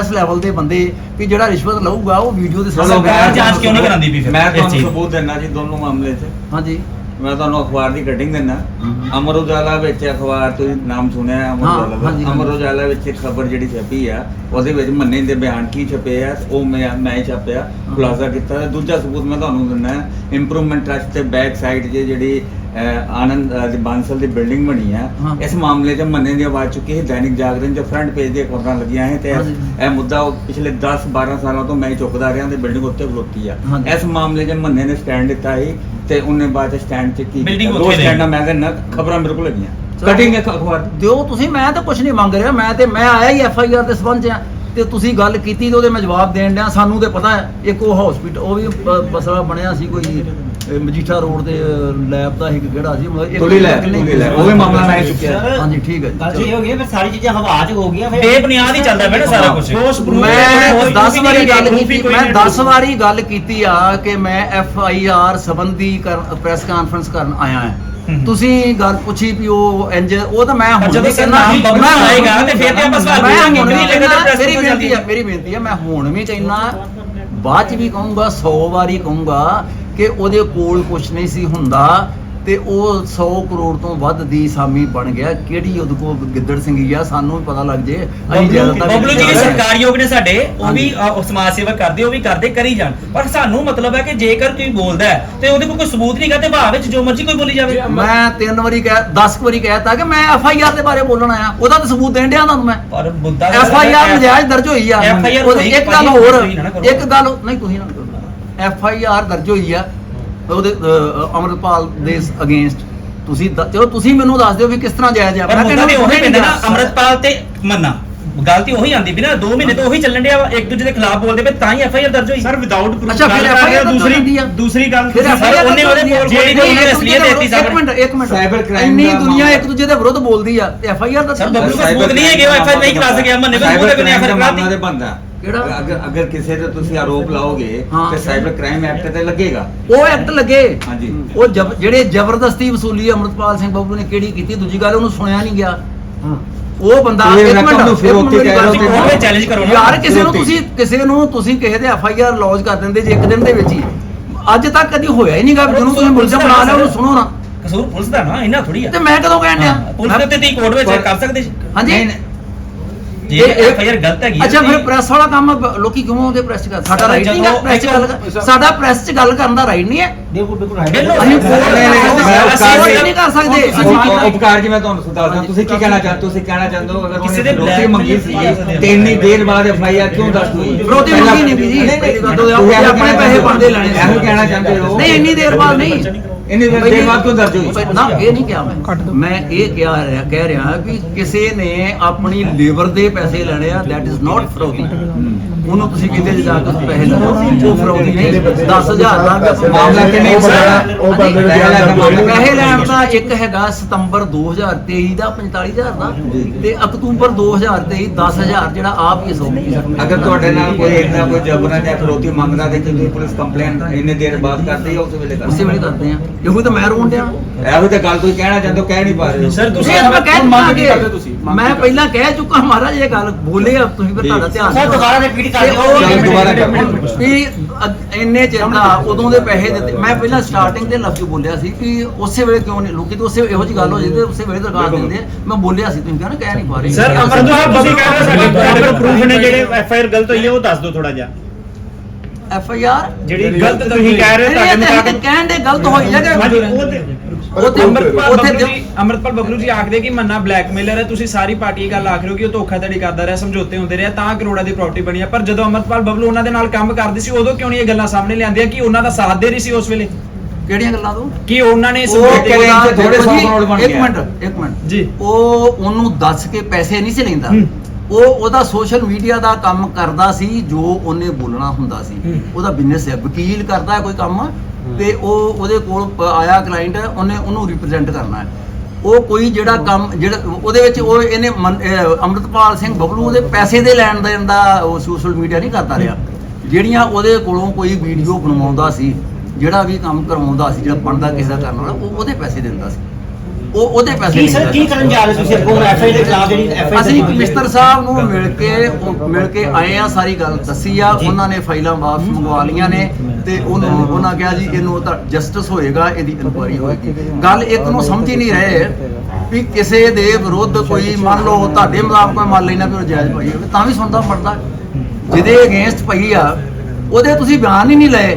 ਇਸ ਲੈਵਲ ਦੇ ਬੰਦੇ ਕਿ ਜਿਹੜਾ ਰਿਸ਼ਵਤ ਲਊਗਾ ਉਹ ਵੀਡੀਓ ਦੇ ਸਾਹਮਣੇ ਜਾਂਚ ਕਿਉਂ ਨਹੀਂ ਕਰਾਂਦੀ ਵੀ ਫਿਰ? ਮੈਂ ਤੁਹਾਨੂੰ? ਸਬੂਤ ਦੇਣਾ ਜੀ ਦੋਨੋਂ ਮਾਮਲੇ 'ਚ। ਹਾਂਜੀ। ਮੈਂ ਤੁਹਾਨੂੰ ਅਖਬਾਰ ਦੀ ਕਟਿੰਗ ਦਿੰਦਾ ਹਮ। ਅਮਰ ਉਜਾਲਾ ਵਿੱਚ ਅਖਬਾਰ ਤੁਸੀਂ ਨਾਮ ਸੁਣਿਆ ਅਮਰ ਉਜਾਲਾ ਦਾ ਅਮਰ। ਉਜਾਲਾ ਵਿੱਚ ਇੱਕ ਖਬਰ ਜਿਹੜੀ ਛਪੀ ਆ ਉਹਦੇ ਵਿੱਚ ਮੰਨੇ ਦੇ ਬਿਆਨ ਕੀ ਛਪੇ ਆ ਉਹ ਮੈਂ ਮੈਂ ਹੀ ਛਾਪਿਆ ਖੁਲਾਸਾ ਕੀਤਾ ਦੂਜਾ ਸਬੂਤ ਮੈਂ ਤੁਹਾਨੂੰ ਦਿੰਦਾ ਇੰਪਰੂਵਮੈਂਟ ਟਰਸਟ ਤੇ ਬੈਕ ਸਾਈਡ 'ਤੇ ਜਿਹੜੀ ਆਨੰਦ ਬਾਂਸਲ ਦੀ ਬਿਲਡਿੰਗ ਬਣੀ ਹਾਂ। ਇਸ ਮਾਮਲੇ 'ਚ ਮੰਨੇ ਦੀ ਆਵਾਜ਼ ਚੁੱਕੀ ਹੈ ਦੈਨਿਕ ਜਾਗਰਣ 'ਚ ਫਰੰਟ ਪੇਜ ਦੀਆਂ ਖਬਰਾਂ ਲੱਗੀਆਂ ਹੈ ਤੇ। ਇਹ ਮੁੱਦਾ ਪਿਛਲੇ 10 12 ਸਾਲਾਂ ਤੋਂ ਮੈਂ ਹੀ ਚੁੱਕਦਾ ਰਿਹਾ ਤੇ ਬਿਲਡਿੰਗ ਉੱਤੇ ਖਲੋਤੀ ਆ। ਇਸ ਮਾਮਲੇ 'ਚ ਮੰਨੇ ਨੇ ਸਟੈਂਡ ਦਿੱਤਾ ਸੀ ਤੇ ਉਹਨੇ ਬਾਅਦ 'ਚ ਸਟੈਂਡ 'ਚ ਕੀ? ਦੋ। ਸਟੈਂਡਾਂ ਮੈਂ ਕਹਿੰਦਾ ਖਬਰਾਂ ਮੇਰੇ ਕੋਲ ਲੱਗੀਆਂ। ਕਟਿੰਗ ਇੱਕ ਅਖਬਾਰ। ਦਿਓ ਤੁਸੀਂ ਮੈਂ ਤਾਂ ਕੁਝ ਨਹੀਂ ਮੰਗ ਰਿਹਾ ਮੈਂ ਤੇ ਮੈਂ ਆਇਆ ਹੀ ਐਫ ਆਈ ਆਰ ਦੇ ਸਬੰਧ 'ਚ ਆ ਤੇ ਤੁਸੀਂ ਗੱਲ ਕੀਤੀ ਤੇ ਉਹਦੇ ਮੈਂ ਜਵਾਬ ਦੇਣ ਡਿਆ ਸਾਨੂੰ ਤੇ ਪਤਾ ਹੈ ਇੱਕ ਉਹ ਹਸਪੀਟਲ ਉਹ ਵੀ ਮਸਲਾ ਬਣਿਆ ਸੀ ਕੋਈ ਅ, ਮਜੀਠਾ ਰੋਡ ਤੇ ਲੈਬ ਦਾ ਇੱਕ ਕਿਹੜਾ ਸੀ ਮਤਲਬ ਇੱਕ- ਤੁਲੀ ਤੁਲੀ ਲੈਬ, ਉਹ ਵੀ ਮਾਮਲਾ ਮੈਂ ਚੁੱਕਿਆ। ਹਾਂਜੀ ਠੀਕ ਹੈ ਜੀ, ਗੱਲ ਚਲੋ। ਇਹ ਹੋ ਗਈ ਫਿਰ ਸਾਰੀ ਚੀਜ਼ਾਂ ਹਵਾ 'ਚ ਹੋ ਗਈਆਂ ਫਿਰ ਬੇਬੁਨਿਆਦ ਹੀ ਚੱਲਦਾ ਨਾ ਸਾਰਾ ਕੁਝ ਠੋਸ proof ਮੈਂ ਕੋਈ 10 proof ਵਾਰੀ ਨਹੀਂ ਗੱਲ proof ਹੀ ਕੀਤੀ ਕੋਈ ਮੈਂ ਨਹੀਂ 10 ਵਾਰੀ ਗੱਲ ਕੀਤੀ ਆ ਕਿ ਮੈਂ ਐਫ ਆਈ ਆਰ ਸੰਬੰਧੀ ਪ੍ਰੈਸ ਕਾਨਫਰੰਸ ਕਰਨ ਆਇਆ ਹਾਂ। ਤੁਸੀਂ ਗੱਲ ਪੁੱਛੀ ਵੀ ਉਹ ਇੰਜ ਉਹ ਤਾਂ ਮੈਂ ਹੁਣ ਜਦੋਂ ਵੀ ਨਾਮ ਬਬਲੂ ਮੈਂ- ਆਏਗਾ ਤੇ ਫਿਰ ਤੇ ਆਪਾਂ ਸਵਾਲ ਮੈਂ ਹੁਣ ਵੀ ਲੱਗਦਾ press ਮੇਰੀ conference ਬੇਨਤੀ ਹੈ ਮੇਰੀ ਬੇਨਤੀ ਹੈ ਮੈਂ ਹੁਣ ਵੀ ਕਹਿਣਾ ਬਾਅਦ ਚ ਵੀ ਕਹੂੰਗਾ 100 ਵਾਰੀ ਕਹੂੰਗਾ ਕਿ ਉਹਦੇ ਕੋਲ ਕੁਝ ਨਹੀਂ ਸੀ ਹੁੰਦਾ ਤੇ ਉਹ 100 ਕਰੋੜ ਤੋਂ ਵੱਧ ਦੀ ਸਾਮੀ ਬਣ ਗਿਆ। ਕਿਹੜੀ ਉਹਦੇ ਕੋਲ ਗਿੱਦੜ ਸਿੰਘੀ ਆ ਸਾਨੂੰ ਵੀ ਪਤਾ ਲੱਗ ਜੇ। ਅਸੀਂ ਜ਼ਿਆਦਾਤਰ ਬਬਲੂ ਜੀ ਵੀ ਸਰਕਾਰਯੋਗ ਨੇ ਸਾਡੇ ਉਹ। ਵੀ ਅ, ਸਮਾਜ ਸੇਵਾ ਕਰਦੇ ਉਹ ਵੀ ਕਰਦੇ ਕਰੀ ਜਾਣ। ਪਰ ਸਾਨੂੰ ਮਤਲਬ ਹੈ ਕਿ ਜੇਕਰ ਕੋਈ ਬੋਲਦਾ ਹੈ ਤੇ ਉਹਦੇ ਕੋਲ ਕੋਈ ਸਬੂਤ ਨਹੀਂ ਕਰਦੇ ਭਾਵ ਵਿੱਚ ਜੋ ਮਰਜ਼ੀ ਕੋਈ ਬੋਲੀ ਜਾਵੇ। ਮੈਂ ਤਿੰਨ ਵਾਰੀ ਕਹਿ 10 ਵਾਰੀ ਕਹਿਤਾ ਕਿ ਮੈਂ ਐਫ ਆਈ ਆਰ ਦੇ ਬਾਰੇ ਬੋਲਣ ਆਇਆ। ਉਹਦਾ ਤਾਂ ਸਬੂਤ ਦੇਣ ਡਿਆ ਤੁਹਾਨੂੰ ਮੈਂ। ਪਰ ਮੁੱਦਾ ਐਫ ਆਈ ਆਰ ਨਜਾਇਜ਼ ਦਰਜ ਹੋਈ ਆ। FIR ਉਹਦੇ ਹੋਈ, ਇੱਕ ਗੱਲ ਭਾਜੀ, ਹੋਰ ਤੁਸੀਂ ਨਾ ਕਰੋ। ਇੱਕ ਗੱਲ ਨਹੀਂ ਤੁਸੀਂ ਨਾ ਕਰੋ। ਐਫ ਆਈ ਆਰ ਦਰਜ ਹੋਈ ਆ ਉਹਦੇ ਅਹ, ਅਮਰਪਾਲ ਦੇ ਅਗੇਂਸਟ ਤੁਸੀਂ ਦ- ਚਲੋ ਤੁਸੀਂ ਮੈਨੂੰ ਦੱਸ ਦਿਓ ਵੀ ਕਿਸ ਤਰ੍ਹਾਂ ਜਾਇਜ਼ ਆ। ਪਰ ਮੁੱਦਾ ਤੇ ਕਹਿੰਦਾ ਉਹੀ ਪੈਂਦਾ ਨਾ ਨਹੀਂ ਅਮਰਤਪਾਲ ਤੇ ਮੰਨਾ। ਗੱਲ ਤੇ ਉਹੀ ਆਂਦੀ ਵੀ ਨਾ 2 ਮਹੀਨੇ ਤੋਂ ਉਹੀ ਚੱਲਣ ਡਿਆ ਵਾ ਇੱਕ ਦੂਜੇ ਦੇ ਖਿਲਾਫ ਬੋਲਦੇ ਪਏ ਤਾਂ ਹੀ ਐਫ ਆਈ ਆਰ ਦਰਜ ਹੋਈ। ਸਰ ਵਿਦਆਊਟ ਪ੍ਰੂਫ ਅੱਛਾ, ਫਿਰ FIR ਤਾਂ ਦੂਸਰੀ ਹੁੰਦੀ ਆ। ਦੂਸਰੀ ਗੱਲ ਫਿਰ ਤੁਸੀਂ- FIR ਉਹਨੇ ਉਹਦੇ ਕੋਲ ਜਿਹੜੀ ਕੋਈ ਇੱਕ ਅਸਲੀਅਤ ਦੇਤੀ ਇੱਕ ਮਿੰਟ ਇੱਕ ਮਿੰਟ। Cyber crime ਇੰਨੀ ਦਾ ਦੁਨੀਆ ਮਾਮਲਾ। ਇੱਕ ਦੂਜੇ ਦੇ ਵਿਰੁੱਧ ਬੋਲਦੀ ਆ। ਐਫ ਆਈ ਆਰ ਦਾ ਸਰ, ਬਬਲੂ ਹੋਇਆ। ਸਬੂਤ ਨਹੀਂ ਹੈਗੇ, ਉਹ FIR ਨਹੀਂ ਕਰਾ ਸਕਿਆ, ਮੰਨੇ ਸਾਈਬਰ ਸਬੂਤ ਹੈ, ਕ੍ਰਾਈਮ ਦਾ FIR ਮਾਮਲਾ ਤੇ ਬਣਦਾ। ਕਿਹੜਾ? ਅਗਰ ਅਗਰ ਕਿਸੇ ਤੇ ਤੁਸੀਂ ਆਰੋਪ ਲਾਓਗੇ ਹਾਂ। ਤੇ ਸਾਈਬਰ ਕ੍ਰਾਈਮ ਐਕਟ ਤੇ ਲੱਗੇਗਾ। ਉਹ ਐਕਟ ਲੱਗੇ। ਹਾਂਜੀ। ਉਹ ਜਬ- ਜਿਹੜੇ ਜ਼ਬਰਦਸਤੀ ਵਸੂਲੀ ਅਮਰਤਪਾਲ ਸਿੰਘ ਬੱਬੂ ਨੇ ਕਿਹੜੀ ਕੀਤੀ? ਦੂਜੀ ਗੱਲ ਉਹਨੂੰ ਸੁਣਿਆ ਨਹੀਂ ਗਿਆ। ਉਹ ਬੰਦਾ ਇਹ ਇੱਕ ਰਕਮ ਮਿੰਟ, ਨੂੰ ਫਿਰ ਇੱਕ ਉੱਥੇ ਮਿੰਟ ਕਹਿ ਰਹੇ ਹੋ ਗੱਲ ਤੇ ਸੁਣੋ। ਚੈਲੰਜ ਕਰੋ ਨਾ। ਯਾਰ ਕਿਸੇ ਨੂੰ ਤੁਸੀਂ ਕਿਸੇ ਨੂੰ ਤੁਸੀਂ ਕਿਸੇ ਦੇ ਐਫ ਆਈ ਆਰ ਲੌਂਚ ਕਰ ਦਿੰਦੇ ਜੇ ਇੱਕ ਦਿਨ ਦੇ ਵਿੱਚ ਹੀ। ਅੱਜ ਤੱਕ ਕਦੀ ਹੋਇਆ ਹੀ ਨਹੀਂਗਾ ਜਿਹਨੂੰ ਤੁਸੀਂ ਮੁਲਜ਼ਮ ਬਣਾ ਲਿਆ ਉਹਨੂੰ ਸੁਣੋ ਨਾ। ਕਸੂਰ ਪੁਲਿਸ ਦਾ ਨਾ ਇਹਨਾਂ ਥੋੜੀ ਆ। ਤੇ ਮੈਂ ਕਦੋਂ ਕਹਿਣ ਡਿਆ? ਹਾਂ, ਪੁਲਿਸ ਦੇ ਉੱਤੇ ਤੁਸੀਂ ਕੋਰਟ ਵਿੱਚ ਕਰ ਸਕਦੇ ਸੀ। ਹਾਂਜੀ। ਨਹੀਂ, ਨਹੀਂ। ਜੇ ਇਹ- ਆਰ ਗਲਤ ਹੈਗੀ ਅੱਛਾ ਫਿਰ ਪ੍ਰੈਸ ਵਾਲਾ ਕੰਮ ਲੋਕੀ ਕਿਉਂ ਆਉਂਦੇ ਪ੍ਰੈਸ 'ਚ? ਕਰ ਸਾਡਾ ਰਾਈਟ ਨਹੀਂ ਹੈ ਜਦੋਂ ਪ੍ਰੈਸ 'ਚ ਗੱਲ ਕਰ- ਸਾਡਾ ਪ੍ਰੈਸ 'ਚ ਗੱਲ ਕਰਨ ਦਾ ਰਾਈਟ ਨਹੀਂ ਹੈ। ਬਿਲਕੁਲ ਬਿਲਕੁਲ right ਮੈਂ ਅਸੀਂ ਉਪਕਾਰ ਨਹੀਂ ਕਰ ਸਕਦੇ। ਅਸੀਂ ਉਪ- ਕੀਤਾ- ਉਪਕਾਰ ਜੀ ਮੈਂ ਤੁਹਾਨੂੰ ਦੱਸਦਾ ਤੁਸੀਂ ਕੀ ਕਹਿਣਾ ਚਾਹੁੰਦੇ ਤੁਸੀਂ ਕਹਿਣਾ ਚਾਹੁੰਦੇ ਹੋ ਅਗਰ ਕਿਸੇ ਦੇ ਉਹਨੇ ਰੋਟੀ black ਮੰਗੀ mail ਸੀ ਕਰ ਸਕਦੇ ਆ। ਤੇ ਇੰਨੀ ਦੇਰ ਬਾਅਦ ਐਫ ਆਈ ਆਰ ਕਿਉਂ ਦਰਜ ਹੋਈ ਵਿਰੋਧੀ ਮੰਗੀ ਨਹੀਂ ਵੀ ਜੀ ਪਹਿਲੀ ਗੱਲ ਤਾਂ ਉਹ ਆਪਣੇ ਪੈਸੇ ਬਣਦੇ ਲੈਣੇ ਸੀ। ਇਹੋ ਕਹਿਣਾ ਚਾਹੁੰਦੇ ਹੋ। ਨਹੀਂ ਇੰਨੀ ਦੇਰ ਬਾਅਦ ਨਹੀਂ। ਇੰਨੀ ਦੇਰ ਦੇਰ ਬਾਅਦ ਕਿਉਂ ਦਰਜ ਹੋਈ ਨਾ ਇਹ ਨਹੀਂ ਕਿਹਾ ਮੈਂ। ਮੈਂ ਇਹ ਕਿਹਾ ਰਿਹਾ ਕਹਿ ਰਿਹਾ ਕਿ ਕਿਸੇ ਨੇ ਆਪਣੀ ਲੇਬਰ ਦੇ ਪੈਸੇ ਲੈਣੇ ਆ ਦੈਟ ਇਜ਼ ਨਾਟ ਫਰੋਦੀ ਉਹਨੂੰ ਤੁਸੀਂ ਕਿਤੇ ਜਾ ਕੇ ਤੁਸੀਂ ਪੈਸੇ ਲਓ ਉਹ ਫਰੋਦੀ ਨਹੀਂ 10000 ਦਾ ਮਾਮਲਾ ਕਿੰਨੇ ਕੁ ਦਾ? ਉਹ ਬੰਦੇ ਨੂੰ ਕਿਹਾ ਜਾਂਦਾ ਮਾਮਲਾ। ਪੈਸੇ ਲੈਣ ਦਾ ਇੱਕ ਹੈਗਾ ਸਤੰਬਰ 2023 ਦਾ 45000 ਦਾ ਤੇ ਅਕਤੂਬਰ 2023 10000 ਜਿਹੜਾ ਆਪ ਹੀ ਸੌ ਅਗਰ ਤੁਹਾਡੇ ਨਾਲ ਕੋਈ ਇਦਾਂ ਕੋਈ ਜਬਰਨ ਜਾਂ ਫਿਰੋਤੀ ਮੰਗਦਾ ਤੇ ਕਿ ਤੁਸੀਂ ਪੁਲਿਸ ਕੰਪਲੇਂਟ ਇੰਨੇ ਦੇਰ ਬਾਅਦ ਕਰਦੇ ਹੋ ਉਸ ਵੇਲੇ ਉਸੇ ਕਰਦੇ ਵੇਲੇ ਕਰਦੇ ਆ। ਇਹੋ ਤਾਂ ਮੈਂ ਰੋਣ ਡਿਆ। ਇਹੋ ਤਾਂ ਗੱਲ ਤੁਸੀਂ ਕਹਿਣਾ ਚਾਹੁੰਦੇ ਹੋ ਕਹਿ ਨਹੀਂ ਪਾ ਰਹੇ ਸਰ ਤੁਸੀਂ ਮੈਂ ਕਹਿ ਚੁੱਕਾ ਕਿ ਮੈਂ ਪਹਿਲਾਂ ਕਹਿ ਚੁੱਕਾ ਮਹਾਰਾਜ ਇਹ ਗੱਲ ਬੋਲੇ ਆ ਤੁਸੀਂ ਫਿਰ ਤੁਹਾਡਾ ਧਿਆਨ ਸਰ ਦੁਬਾਰਾ ਰਿਪੀਟ ਕਰ ਤੇ ਦਿਓ। ਦੁਬਾਰਾ ਕਰ। ਵੀ ਇੰਨੇ ਚਿਰ ਦਾ ਉਦੋਂ ਦੇ ਪੈਸੇ ਦਿੱਤੇ। ਮੈਂ ਪਹਿਲਾਂ ਸਟਾਰਟਿੰਗ ਦੇ ਲਫ਼ਜ਼ ਬੋਲਿਆ ਸੀ ਕਿ ਉਸੇ ਵੇਲੇ ਕਿਉਂ ਨਹੀਂ ਲੋਕੀ ਤਾਂ ਉਸੇ ਇਹੋ ਜੀ ਗੱਲ ਹੋ ਜਾਂਦੀ ਤੇ ਉਸੇ ਵੇਲੇ ਦਰਗਾਹ ਦਿੰਦੇ। ਮੈਂ ਬੋਲਿਆ ਸੀ ਤੁਸੀਂ ਕਹਿੰਦੇ ਕਹਿ ਨਹੀਂ ਪਾ ਰਹੇ। ਸਰ ਅਮਰਦੂ ਸਾਹਿਬ ਤੁਸੀਂ ਕਹਿ ਰਹੇ ਸਾਡੇ ਕੋਲ ਪ੍ਰੂਫ ਨੇ ਜਿਹੜੇ ਐਫ ਆਈ ਆਰ ਗਲਤ ਹੋਈ ਹੈ ਉਹ ਦੱਸ ਦਿਓ ਥੋੜਾ ਜਿਹਾ। ਐਫ ਆਈ ਆਰ ਜਿਹੜੀ ਗਲਤ ਤੁਸੀਂ ਕਹਿ ਰਹੇ ਹੋ ਤੁਹਾਡੇ ਮੁਤਾਬਕ ਕਹਿਣ ਦੇ ਗਲਤ ਹੋਈ ਹੈ ਉਹ ਅੰਮ੍ਰਿਤਪਾਲ ਉੱਥੇ ਬੱਬਲੂ ਜੀ ਅੰਮ੍ਰਿਤਪਾਲ ਬੱਬਲੂ ਜੀ ਆਖਦੇ ਕਿ ਮੰਨਾ ਬਲੈਕਮੇਲਰ ਹੈ ਤੁਸੀਂ ਸਾਰੀ ਪਾਰਟੀ ਇਹ ਗੱਲ ਆਖ ਰਹੇ ਹੋ ਕਿ ਉਹ ਧੋਖਾਧੜੀ ਕਰਦਾ ਰਿਹਾ ਸਮਝੌਤੇ ਹੁੰਦੇ ਰਿਹਾ ਤਾਂ ਕਰੋੜਾਂ ਦੀ ਪ੍ਰਾਪਰਟੀ ਬਣੀ ਹੈ ਪਰ ਜਦੋਂ ਅੰਮ੍ਰਿਤਪਾਲ ਬੱਬਲੂ ਉਹਨਾਂ ਦੇ ਨਾਲ ਕੰਮ ਕਰਦੇ ਸੀ ਉਦੋਂ ਕਿਉਂ ਨਹੀਂ ਇਹ ਗੱਲਾਂ ਸਾਹਮਣੇ ਲਿਆਂਦੀਆਂ? ਕਿ ਉਹਨਾਂ ਦਾ ਸਾਥ ਦੇ ਰਹੀ ਸੀ ਉਸ ਵੇਲੇ? ਕਿਹੜੀਆਂ ਗੱਲਾਂ ਤੋਂ? ਕਿ ਉਹਨਾਂ ਨੇ ਸਮਝੌਤੇ ਕਰੇ ਥੋੜੇ ਦੇਖੋ ਸੌ ਜੀ, ਕਰੋੜ ਬਣ ਇੱਕ ਗਿਆ। ਮਿੰਟ ਇੱਕ ਮਿੰਟ। ਜੀ। ਉਹ ਉਹਨੂੰ ਦੱਸ ਕੇ ਪੈਸੇ ਨਹੀਂ ਸੀ ਲੈਂਦਾ। ਉਹ ਉਹਦਾ ਸੋਸ਼ਲ ਮੀਡੀਆ ਦਾ ਕੰਮ ਕਰਦਾ ਸੀ ਜੋ ਉਹਨੇ ਬੋਲਣਾ ਹੁੰਦਾ ਸੀ। ਉਹਦਾ ਬਿਜ਼ਨਸ ਹੈ ਵਕੀਲ ਕਰਦਾ ਕੋਈ ਕੰਮ। ਤੇ ਉਹ ਉਹਦੇ ਕੋਲ ਪ- ਆਇਆ ਕਲਾਇੰਟ ਉਹਨੇ ਉਹਨੂੰ ਰਿਪਰੈਜ਼ੈਂਟ ਕਰਨਾ ਹੈ। ਉਹ ਕੋਈ ਜਿਹੜਾ ਕੰਮ ਜਿਹੜਾ ਉਹਦੇ ਵਿੱਚ ਉਹ ਇਹਨੇ ਮਨ- ਅਹ ਅੰਮ੍ਰਿਤਪਾਲ ਸਿੰਘ ਬਬਲੂ ਉਹਦੇ ਪੈਸੇ ਦੇ ਲੈਣ ਦੇਣ ਦਾ ਉਹ ਸੋਸ਼ਲ ਮੀਡੀਆ ਨਹੀਂ ਕਰਦਾ ਰਿਹਾ। ਜਿਹੜੀਆਂ ਉਹਦੇ ਕੋਲੋਂ ਕੋਈ ਵੀਡੀਓ ਬਣਵਾਉਂਦਾ ਸੀ, ਜਿਹੜਾ ਵੀ ਕੰਮ ਕਰਵਾਉਂਦਾ ਸੀ, ਜਿਹੜਾ ਬਣਦਾ ਕਿਸੇ ਦਾ ਕਰਨ ਵਾਲਾ, ਉਹ ਉਹਦੇ ਪੈਸੇ ਦਿੰਦਾ ਸੀ। ਉਹ ਉਹਦੇ ਪੈਸੇ ਕੀ ਸਰ ਕੀ। ਕਰਨ ਜਾ ਰਹੇ ਤੁਸੀਂ ਅੱਗੋਂ? ਐਫਆਈ ਦੇ ਖਿਲਾਫ ਜਿਹੜੀ ਐਫਆਈ ਅਸੀਂ ਕਮਿਸ਼ਨਰ ਸਾਹਿਬ ਨੂੰ ਮਿਲ ਕੇ ਮਿਲ ਕੇ ਆਏ ਆ ਸਾਰੀ ਗੱਲ ਦੱਸੀ ਆ। ਉਹਨਾਂ ਨੇ ਫਾਈਲਾਂ ਵਾਪਸ ਮੰਗਵਾ ਲੀਆਂ ਨੇ ਤੇ ਉਹਨੂੰ ਉਹਨਾਂ ਕਿਹਾ ਜੀ ਇਹਨੂੰ ਤਾਂ ਜਸਟਿਸ ਹੋਏਗਾ ਇਹਦੀ ਇਨਕੁਆਇਰੀ ਹੋਏਗੀ। ਗੱਲ ਇੱਕ ਨੂੰ ਸਮਝ ਹੀ ਨਹੀਂ ਰਹੇ ਵੀ ਕਿਸੇ ਦੇ ਵਿਰੁੱਧ ਕੋਈ ਮੰਨ ਲਓ ਤੁਹਾਡੇ ਮੁਤਾਬਕ ਕੋਈ ਮੰਨ ਲੈਣਾ ਵੀ ਉਹ ਜਾਇਜ਼ ਪਈ ਹੋਵੇ ਤਾਂ ਵੀ ਸੁਣਦਾ ਪੜਦਾ ਜਿਹਦੇ ਅਗੇਂਸਟ ਪਈ ਆ ਉਹਦੇ ਤੁਸੀਂ ਬਿਆਨ ਹੀ ਨਹੀਂ ਲਏ।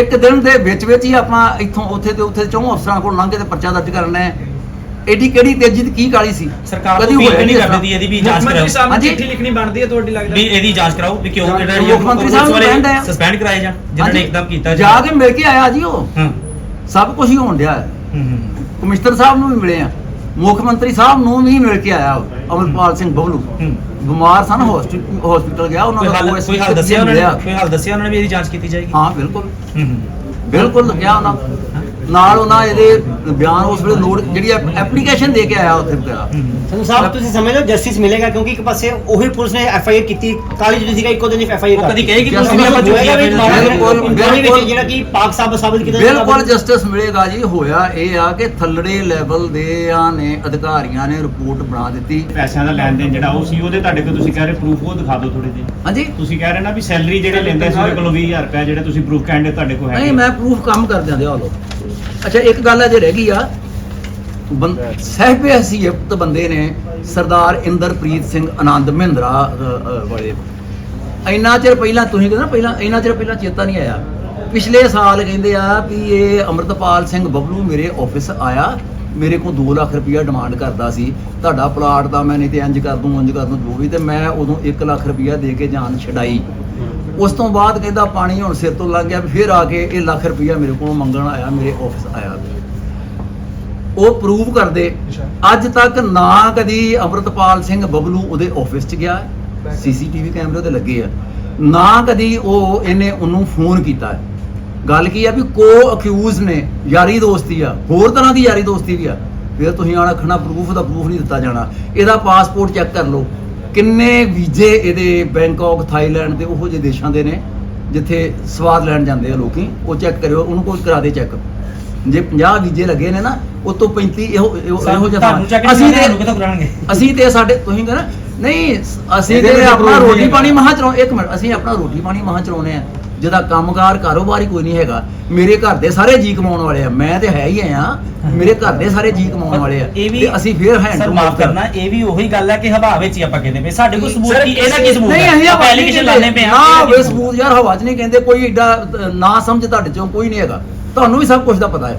ਇੱਕ ਦਿਨ ਦੇ ਵਿੱਚ ਵਿੱਚ ਹੀ ਆਪਾਂ ਇੱਥੋਂ ਉੱਥੇ ਤੇ ਉੱਥੇ ਚੌਂ ਅਫਸਰਾਂ ਕੋਲ ਲੰਘ ਕੇ ਤੇ ਪਰਚਾ ਦਰਜ ਕਰਨਾ ਹੈ। ਐਡੀ ਕਿਹੜੀ ਤੇਜ਼ੀ ਤੇ ਕੀ ਕਾਲੀ ਸੀ ਸਰਕਾਰ ਕਦੀ ਨੂੰ ਹੋਇਆ ਫੀਲ ਨਹੀਂ ਕਰਦੀ। ਦੀ ਇਹਦੀ ਵੀ ਜਾਂਚ ਮੰਤਰੀ ਕਰਾਓ ਸਾਹਿਬ ਨੂੰ ਹਾਂਜੀ। ਚਿੱਠੀ ਲਿਖਣੀ ਬਣਦੀ ਹੈ ਤੁਹਾਡੀ ਲੱਗਦਾ ਵੀ ਇਹਦੀ ਜਾਂਚ ਕਰਾਓ ਵੀ ਕਿਉਂ ਜਾਂ ਜਿਹੜਾ ਮੁੱਖ ਮੰਤਰੀ ਸਾਹਿਬ ਨੂੰ ਕਹਿੰਦੇ ਆ। ਸਸਪੈਂਡ ਕਰਾਏ ਜਾਣ ਜਿਨ੍ਹਾਂ ਨੇ ਹਾਂਜੀ। ਇੱਕਦਮ ਕੀਤਾ ਜਾ ਕੇ ਮਿਲ ਕੇ ਆਇਆ ਜੀ ਉਹ ਹਾਂ ਸਭ ਕੁਝ ਹੀ ਹੋਣ ਡਿਆ ਹੈ। ਹੂੰ, ਹੂੰ। ਕਮਿਸ਼ਨਰ ਸਾਹਿਬ ਨੂੰ ਵੀ ਮਿਲੇ ਆ ਮੁੱਖ ਮੰਤਰੀ ਸਾਹਿਬ ਨੂੰ ਵੀ ਮਿਲ ਕੇ ਆਇਆ ਉਹ, ਅਮਰਪਾਲ ਸਿੰਘ ਬਬਲੂ ਹੂੰ। ਬਿਮਾਰ ਸਨ ਹਸਪੀਟਲ ਗਿਆ ਉਹਨਾਂ ਕੋਈ ਦਾ ਹੱਲ OSP ਕੋਈ ਹੱਲ ਦੱਸਿਆ ਉਹਨਾਂ ਮਿਲਿਆ। ਨੇ ਕੋਈ ਹੱਲ ਦੱਸਿਆ ਉਹਨਾਂ ਨੇ ਵੀ ਇਹਦੀ ਜਾਂਚ ਕੀਤੀ ਜਾਏਗੀ ਹਾਂ ਬਿਲਕੁਲ ਹੂੰ, ਹੂੰ। ਬਿਲਕੁਲ ਕਿਹਾ ਉਹਨਾਂ ਨਾਲ ਉਹਨਾਂ ਇਹਦੇ ਬਿਆਨ ਉਸ ਵੇਲੇ ਲੋਡ ਜਿਹੜੀ ਐਪਲੀਕੇਸ਼ਨ ਦੇ ਕੇ ਆਇਆ ਉੱਥੇ ਤੇਰਾ। ਸੰਧੂ ਸਾਹਿਬ ਤੁਸੀਂ ਸਮਝਦੇ ਹੋ ਜਸਟਿਸ ਮਿਲੇਗਾ ਕਿਉਂਕਿ ਇੱਕ ਪਾਸੇ ਉਹੀ ਪੁਲਿਸ ਨੇ ਐਫਆਈਆਰ ਕੀਤੀ ਕਾਲੀ ਜੁਡੀ ਸੀਗਾ ਇੱਕੋ ਦਿਨ ਹੀ ਐਫਆਈਆਰ ਉਹ ਕਦੀ ਕਹੇਗੀ ਤੁਸੀਂ ਆਪਾਂ ਝੂਠੀਆਂ ਹੋਏਗਾ ਵੀ ਬਿਲਕੁਲ। ਜਿਹੜਾ ਕਿ ਪਾਕ ਸਾਹਿਬ ਸਾਬਤ ਕੀਤਾ ਬਿਲਕੁਲ ਜਸਟਿਸ ਮਿਲੇਗਾ ਜੀ। ਹੋਇਆ ਇਹ ਆ ਕਿ ਥੱਲੜੇ ਲੈਵਲ ਦੇ ਆ ਨੇ ਅਧਿਕਾਰੀਆਂ ਨੇ ਰਿਪੋਰਟ ਬਣਾ ਦਿੱਤੀ। ਪੈਸਿਆਂ ਦਾ ਲੈਣ ਦੇਣ ਜਿਹੜਾ ਉਹ ਸੀ ਉਹਦੇ ਤੁਹਾਡੇ ਕੋਲ ਤੁਸੀਂ ਕਹਿ ਰਹੇ ਪ੍ਰੂਫ ਉਹ ਦਿਖਾ ਦਿਓ ਥੋੜੇ ਜਿਹੇ। ਹਾਂਜੀ। ਤੁਸੀਂ ਕਹਿ ਰਹੇ ਨਾ ਵੀ ਸੈਲਰੀ ਜਿਹੜੇ ਲੈਂਦਾ ਸੀ ਉਹਦੇ ਕੋਲੋਂ 20000 ਰੁਪਏ ਜਿਹੜੇ ਤੁਸੀਂ ਪ੍ਰੂਫ ਕਹਿੰਦੇ ਤੁਹਾਡੇ ਕੋਲ ਹੈ ਨਹੀਂ ਮੈਂ ਪ੍ਰੂਫ ਕੰਮ ਕਰ ਦਿਆਂ ਦਿਆ ਲੋ ਅੱਛਾ ਇੱਕ ਗੱਲ ਅਜੇ ਰਹਿ ਗਈ ਆ। ਸਹਿਬੇ ਹਸੀਅਤ ਬੰਦੇ ਨੇ ਸਰਦਾਰ ਇੰਦਰਪ੍ਰੀਤ ਸਿੰਘ ਆਨੰਦ ਮਹਿੰਦਰਾ ਵਾਲੇ। ਇੰਨਾ ਚਿਰ ਪਹਿਲਾਂ ਤੁਸੀਂ ਕਹਿੰਦੇ ਨਾ ਪਹਿਲਾਂ ਇੰਨਾ ਚਿਰ ਪਹਿਲਾਂ ਚੇਤਾ ਨਹੀਂ ਆਇਆ। ਪਿਛਲੇ ਸਾਲ ਕਹਿੰਦੇ ਆ ਵੀ ਇਹ ਅਮਰਤਪਾਲ ਸਿੰਘ ਬਬਲੂ ਮੇਰੇ ਆਫਿਸ ਆਇਆ ਮੇਰੇ ਕੋਲ 2 ਲੱਖ ਰੁਪਇਆ ਡਿਮਾਂਡ ਕਰਦਾ ਸੀ। ਤੁਹਾਡਾ ਪਲਾਟ ਦਾ ਮੈਂ ਨਹੀਂ ਤੇ ਇੰਜ ਕਰ ਦੂੰ ਇੰਜ ਕਰ ਦੂੰ ਜੋ ਵੀ ਤੇ ਮੈਂ ਉਦੋਂ 1 ਲੱਖ ਰੁਪਇਆ ਦੇ ਕੇ ਜਾਨ ਛਡਾਈ। ਉਸ ਤੋਂ ਬਾਅਦ ਕਹਿੰਦਾ ਪਾਣੀ ਹੁਣ ਸਿਰ ਤੋਂ ਲੰਘ ਗਿਆ ਫਿਰ ਆ ਕੇ ਇਹ ਲੱਖ ਰੁਪਇਆ ਮੇਰੇ ਕੋਲੋਂ ਮੰਗਣ ਆਇਆ ਮੇਰੇ ਆਫਿਸ ਆਇਆ ਉਹ ਪ੍ਰੂਵ ਕਰਦੇ ਅੱਜ ਤੱਕ ਨਾ ਕਦੀ ਅਮਰਤਪਾਲ ਸਿੰਘ ਬਬਲੂ ਉਹਦੇ ਆਫਿਸ 'ਚ ਗਿਆ ਸੀਸੀਟੀਵੀ ਕੈਮਰੇ ਉਹਦੇ ਲੱਗੇ ਆ। ਨਾ ਕਦੀ ਉਹ ਇਹਨੇ ਉਹਨੂੰ ਫੋਨ ਕੀਤਾ। ਗੱਲ ਕੀ ਆ ਵੀ ਕੋ ਅਕਿਊਜ਼ ਨੇ ਯਾਰੀ ਦੋਸਤੀ ਆ ਹੋਰ ਤਰ੍ਹਾਂ ਦੀ ਯਾਰੀ ਦੋਸਤੀ ਵੀ ਆ। ਫਿਰ ਤੁਸੀਂ ਆਣਾ ਖਣਾ ਪ੍ਰੂਫ ਦਾ ਪ੍ਰੂਫ ਨਹੀਂ ਦਿੱਤਾ ਜਾਣਾ। ਇਹਦਾ ਪਾਸਪੋਰਟ ਚੈੱਕ ਕਰ ਲਓ। ਕਿੰਨੇ ਵੀਜ਼ੇ ਇਹਦੇ ਬੈਂਕਾਕ ਥਾਈਲੈਂਡ ਤੇ ਉਹੋ ਜਿਹੇ ਦੇਸ਼ਾਂ ਦੇ ਨੇ ਜਿੱਥੇ ਸਵਾਦ ਲੈਣ ਜਾਂਦੇ ਆ ਲੋਕੀ ਉਹ ਚੈੱਕ ਕਰਿਓ ਉਹਨੂੰ ਕੋਈ ਕਰਾ ਦੇ ਚੈੱਕ। ਜੇ 50 ਵੀਜ਼ੇ ਲੱਗੇ ਨੇ ਨਾ ਉਹ ਤੋਂ 35 ਇਹੋ ਇਹੋ ਜਿਹਾ ਅਸੀਂ ਤੇ ਤੇ ਕਿਤੋਂ ਕਰਾਂਗੇ ਅਸੀਂ ਤੇ ਸਾਡੇ ਤੁਸੀਂ ਕਹਿੰਦਾ ਨਹੀਂ ਅਸੀਂ ਤੇ ਆਪਣਾ ਰੋਟੀ ਪਾਣੀ। ਮਹਾਂ ਚਲਾਉ ਇੱਕ ਮਿੰਟ ਅਸੀਂ ਆਪਣਾ ਰੋਟੀ ਪਾਣੀ ਮਹਾਂ ਚਲਾਉਨੇ ਆ। ਜਿਹਦਾ ਕੰਮਕਾਰ ਕਾਰੋਬਾਰ ਹੀ ਕੋਈ ਨਹੀਂ ਹੈਗਾ ਮੇਰੇ ਘਰ ਦੇ ਸਾਰੇ ਜੀ ਕਮਾਉਣ ਵਾਲੇ ਆ ਮੈਂ ਤੇ ਹੈ ਹੀ ਆ ਮੇਰੇ ਘਰ ਦੇ ਸਾਰੇ ਜੀ ਕਮਾਉਣ ਵਾਲੇ ਆ ਇਹ ਵੀ ਤੇ ਅਸੀਂ ਫੇਰ ਹੈਂਡ ਸਰ ਟੂ ਮਾਫ ਕਰਨਾ ਇਹ ਵੀ ਉਹੀ ਗੱਲ ਹੈ ਕਿ ਹਵਾ ਵਿੱਚ ਹੀ ਆਪਾਂ ਕਹਿੰਦੇ ਪਏ ਸਾਡੇ ਕੋਲ ਸਬੂਤ ਕੀ ਇਹਦਾ ਕੀ ਸਬੂਤ ਨਹੀਂ ਅਸੀਂ ਆਪਾਂ ਐਲੀਗੇਸ਼ਨ ਲਾਣੇ ਪਏ ਨਾ ਹੋਵੇ ਸਬੂਤ? ਯਾਰ ਹਵਾ 'ਚ ਨਹੀਂ ਕਹਿੰਦੇ ਕੋਈ ਏਡਾ ਅ, ਨਾ ਸਮਝ ਤੁਹਾਡੇ ਚੋਂ ਕੋਈ ਨਹੀਂ ਹੈਗਾ। ਤੁਹਾਨੂੰ ਵੀ ਸਭ ਕੁਝ ਦਾ ਪਤਾ ਹੈ।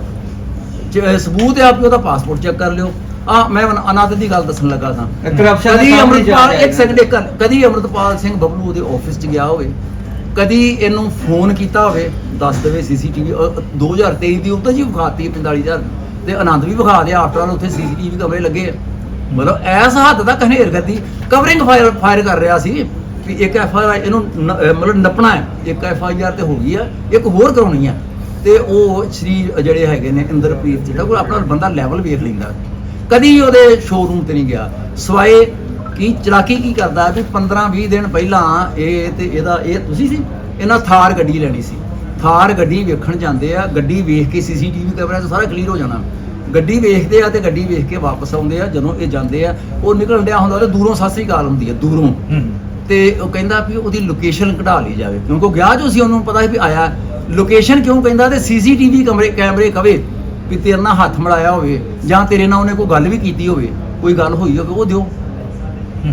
ਜੇ ਸਬੂਤ ਹੈ ਆਪਕੋ ਉਹਦਾ ਪਾਸਪੋਰਟ ਚੈੱਕ ਕਰ ਲਿਓ। ਆ ਮੈਂ ਹੁਣ ਅਨਾਦ ਦੀ ਗੱਲ ਦੱਸਣ ਲੱਗਾ ਸਾਂ। ਕਦੀ ਦਾ ਅਮਰਤਪਾਲ ਚੱਲ ਇੱਕ ਰਿਹਾ ਸੈਕਿੰਡ ਇੱਕ ਗੱਲ, ਕਦੀ ਅਮਰਤਪਾਲ ਸਿੰਘ ਬਬਲੂ ਉਹਦੇ ਆਫਿਸ 'ਚ ਗਿਆ ਹੋਵੇ ਕਦੀ ਇਹਨੂੰ ਫੋਨ ਕੀਤਾ ਹੋਵੇ, ਦੱਸ ਦੇਵੇ ਸੀਸੀਟੀਵੀ 2023 ਦੀ ਉੱਤੇ ਜੀ ਵਿਖਾਤੀ 45000 ਤੇ ਆਨੰਦ ਵੀ ਵਿਖਾ ਦਿਆ ਆਫਟਰ ਆਲ ਉੱਥੇ ਸੀਸੀਟੀਵੀ ਕਮਰੇ ਲੱਗੇ ਮਤਲਬ ਐਸ ਹੱਦ ਤੱਕ ਹਨੇਰ ਗੱਦੀ ਕਵਰਿੰਗ ਫਾਇਰ ਫਾਇਰ ਕਰ ਰਿਹਾ ਸੀ ਵੀ ਇੱਕ ਐਫ ਆਈ ਇਹਨੂੰ ਨ- ਮਤਲਬ ਨੱਪਣਾ ਹੈ। ਇੱਕ ਐਫ ਆਈ ਆਰ ਤੇ ਹੋ ਗਈ ਆ, ਇੱਕ ਹੋਰ ਕਰਾਉਣੀ ਆ। ਤੇ ਉਹ ਸ਼੍ਰੀ ਜਿਹੜੇ ਹੈਗੇ ਨੇ ਇੰਦਰਪ੍ਰੀਤ ਜਿਹੜਾ ਕੋਲ ਆਪਣਾ ਬੰਦਾ ਲੈਵਲ ਵੇਖ ਲੈਂਦਾ। ਕਦੀ ਉਹਦੇ ਸ਼ੋਰੂਮ ਤੇ ਨਹੀਂ ਗਿਆ। ਸਵਾਏ ਕੀ ਚਲਾਕੀ ਕੀ ਕਰਦਾ ਵੀ 15 20 ਦਿਨ ਪਹਿਲਾਂ ਇਹ ਤੇ ਇਹਦਾ ਇਹ ਤੁਸੀਂ ਸੀ? ਇਹਨਾਂ ਥਾਰ ਗੱਡੀ ਲੈਣੀ ਸੀ। ਥਾਰ ਗੱਡੀ ਵੇਖਣ ਜਾਂਦੇ ਆ ਗੱਡੀ ਵੇਖ ਕੇ ਸੀਸੀਟੀਵੀ ਕੈਮਰਾ 'ਚ ਸਾਰਾ ਕਲੀਅਰ ਹੋ ਜਾਣਾ। ਗੱਡੀ ਵੇਖਦੇ ਆ ਤੇ ਗੱਡੀ ਵੇਖ ਕੇ ਵਾਪਸ ਆਉਂਦੇ ਆ ਜਦੋਂ ਇਹ ਜਾਂਦੇ ਆ ਉਹ ਨਿਕਲਣ ਡਿਆ ਹੁੰਦਾ ਤੇ ਦੂਰੋਂ ਸਤਿ ਸ੍ਰੀ ਅਕਾਲ ਹੁੰਦੀ ਆ ਦੂਰੋਂ। ਤੇ ਉਹ ਕਹਿੰਦਾ ਵੀ ਉਹਦੀ ਲੋਕੇਸ਼ਨ ਕਢਾ ਲਈ ਜਾਵੇ। ਕਿਉਂਕਿ ਉਹ ਗਿਆ ਜੋ ਸੀ ਉਹਨੂੰ ਪਤਾ ਸੀ ਵੀ ਆਇਆ। ਲੋਕੇਸ਼ਨ ਕਿਉਂ ਕਹਿੰਦਾ ਤੇ ਸੀਸੀਟੀਵੀ ਕਮਰੇ ਕੈਮਰੇ ਕਵੇ ਵੀ ਤੇਰੇ ਨਾਲ ਹੱਥ ਮਿਲਾਇਆ ਹੋਵੇ ਜਾਂ ਤੇਰੇ ਨਾਲ ਉਹਨੇ ਕੋਈ ਗੱਲ ਵੀ ਕੀਤੀ ਹੋਵੇ ਕੋਈ ਗੱਲ ਹੋਈ ਹੋਵੇ ਉਹ ਦਿਓ।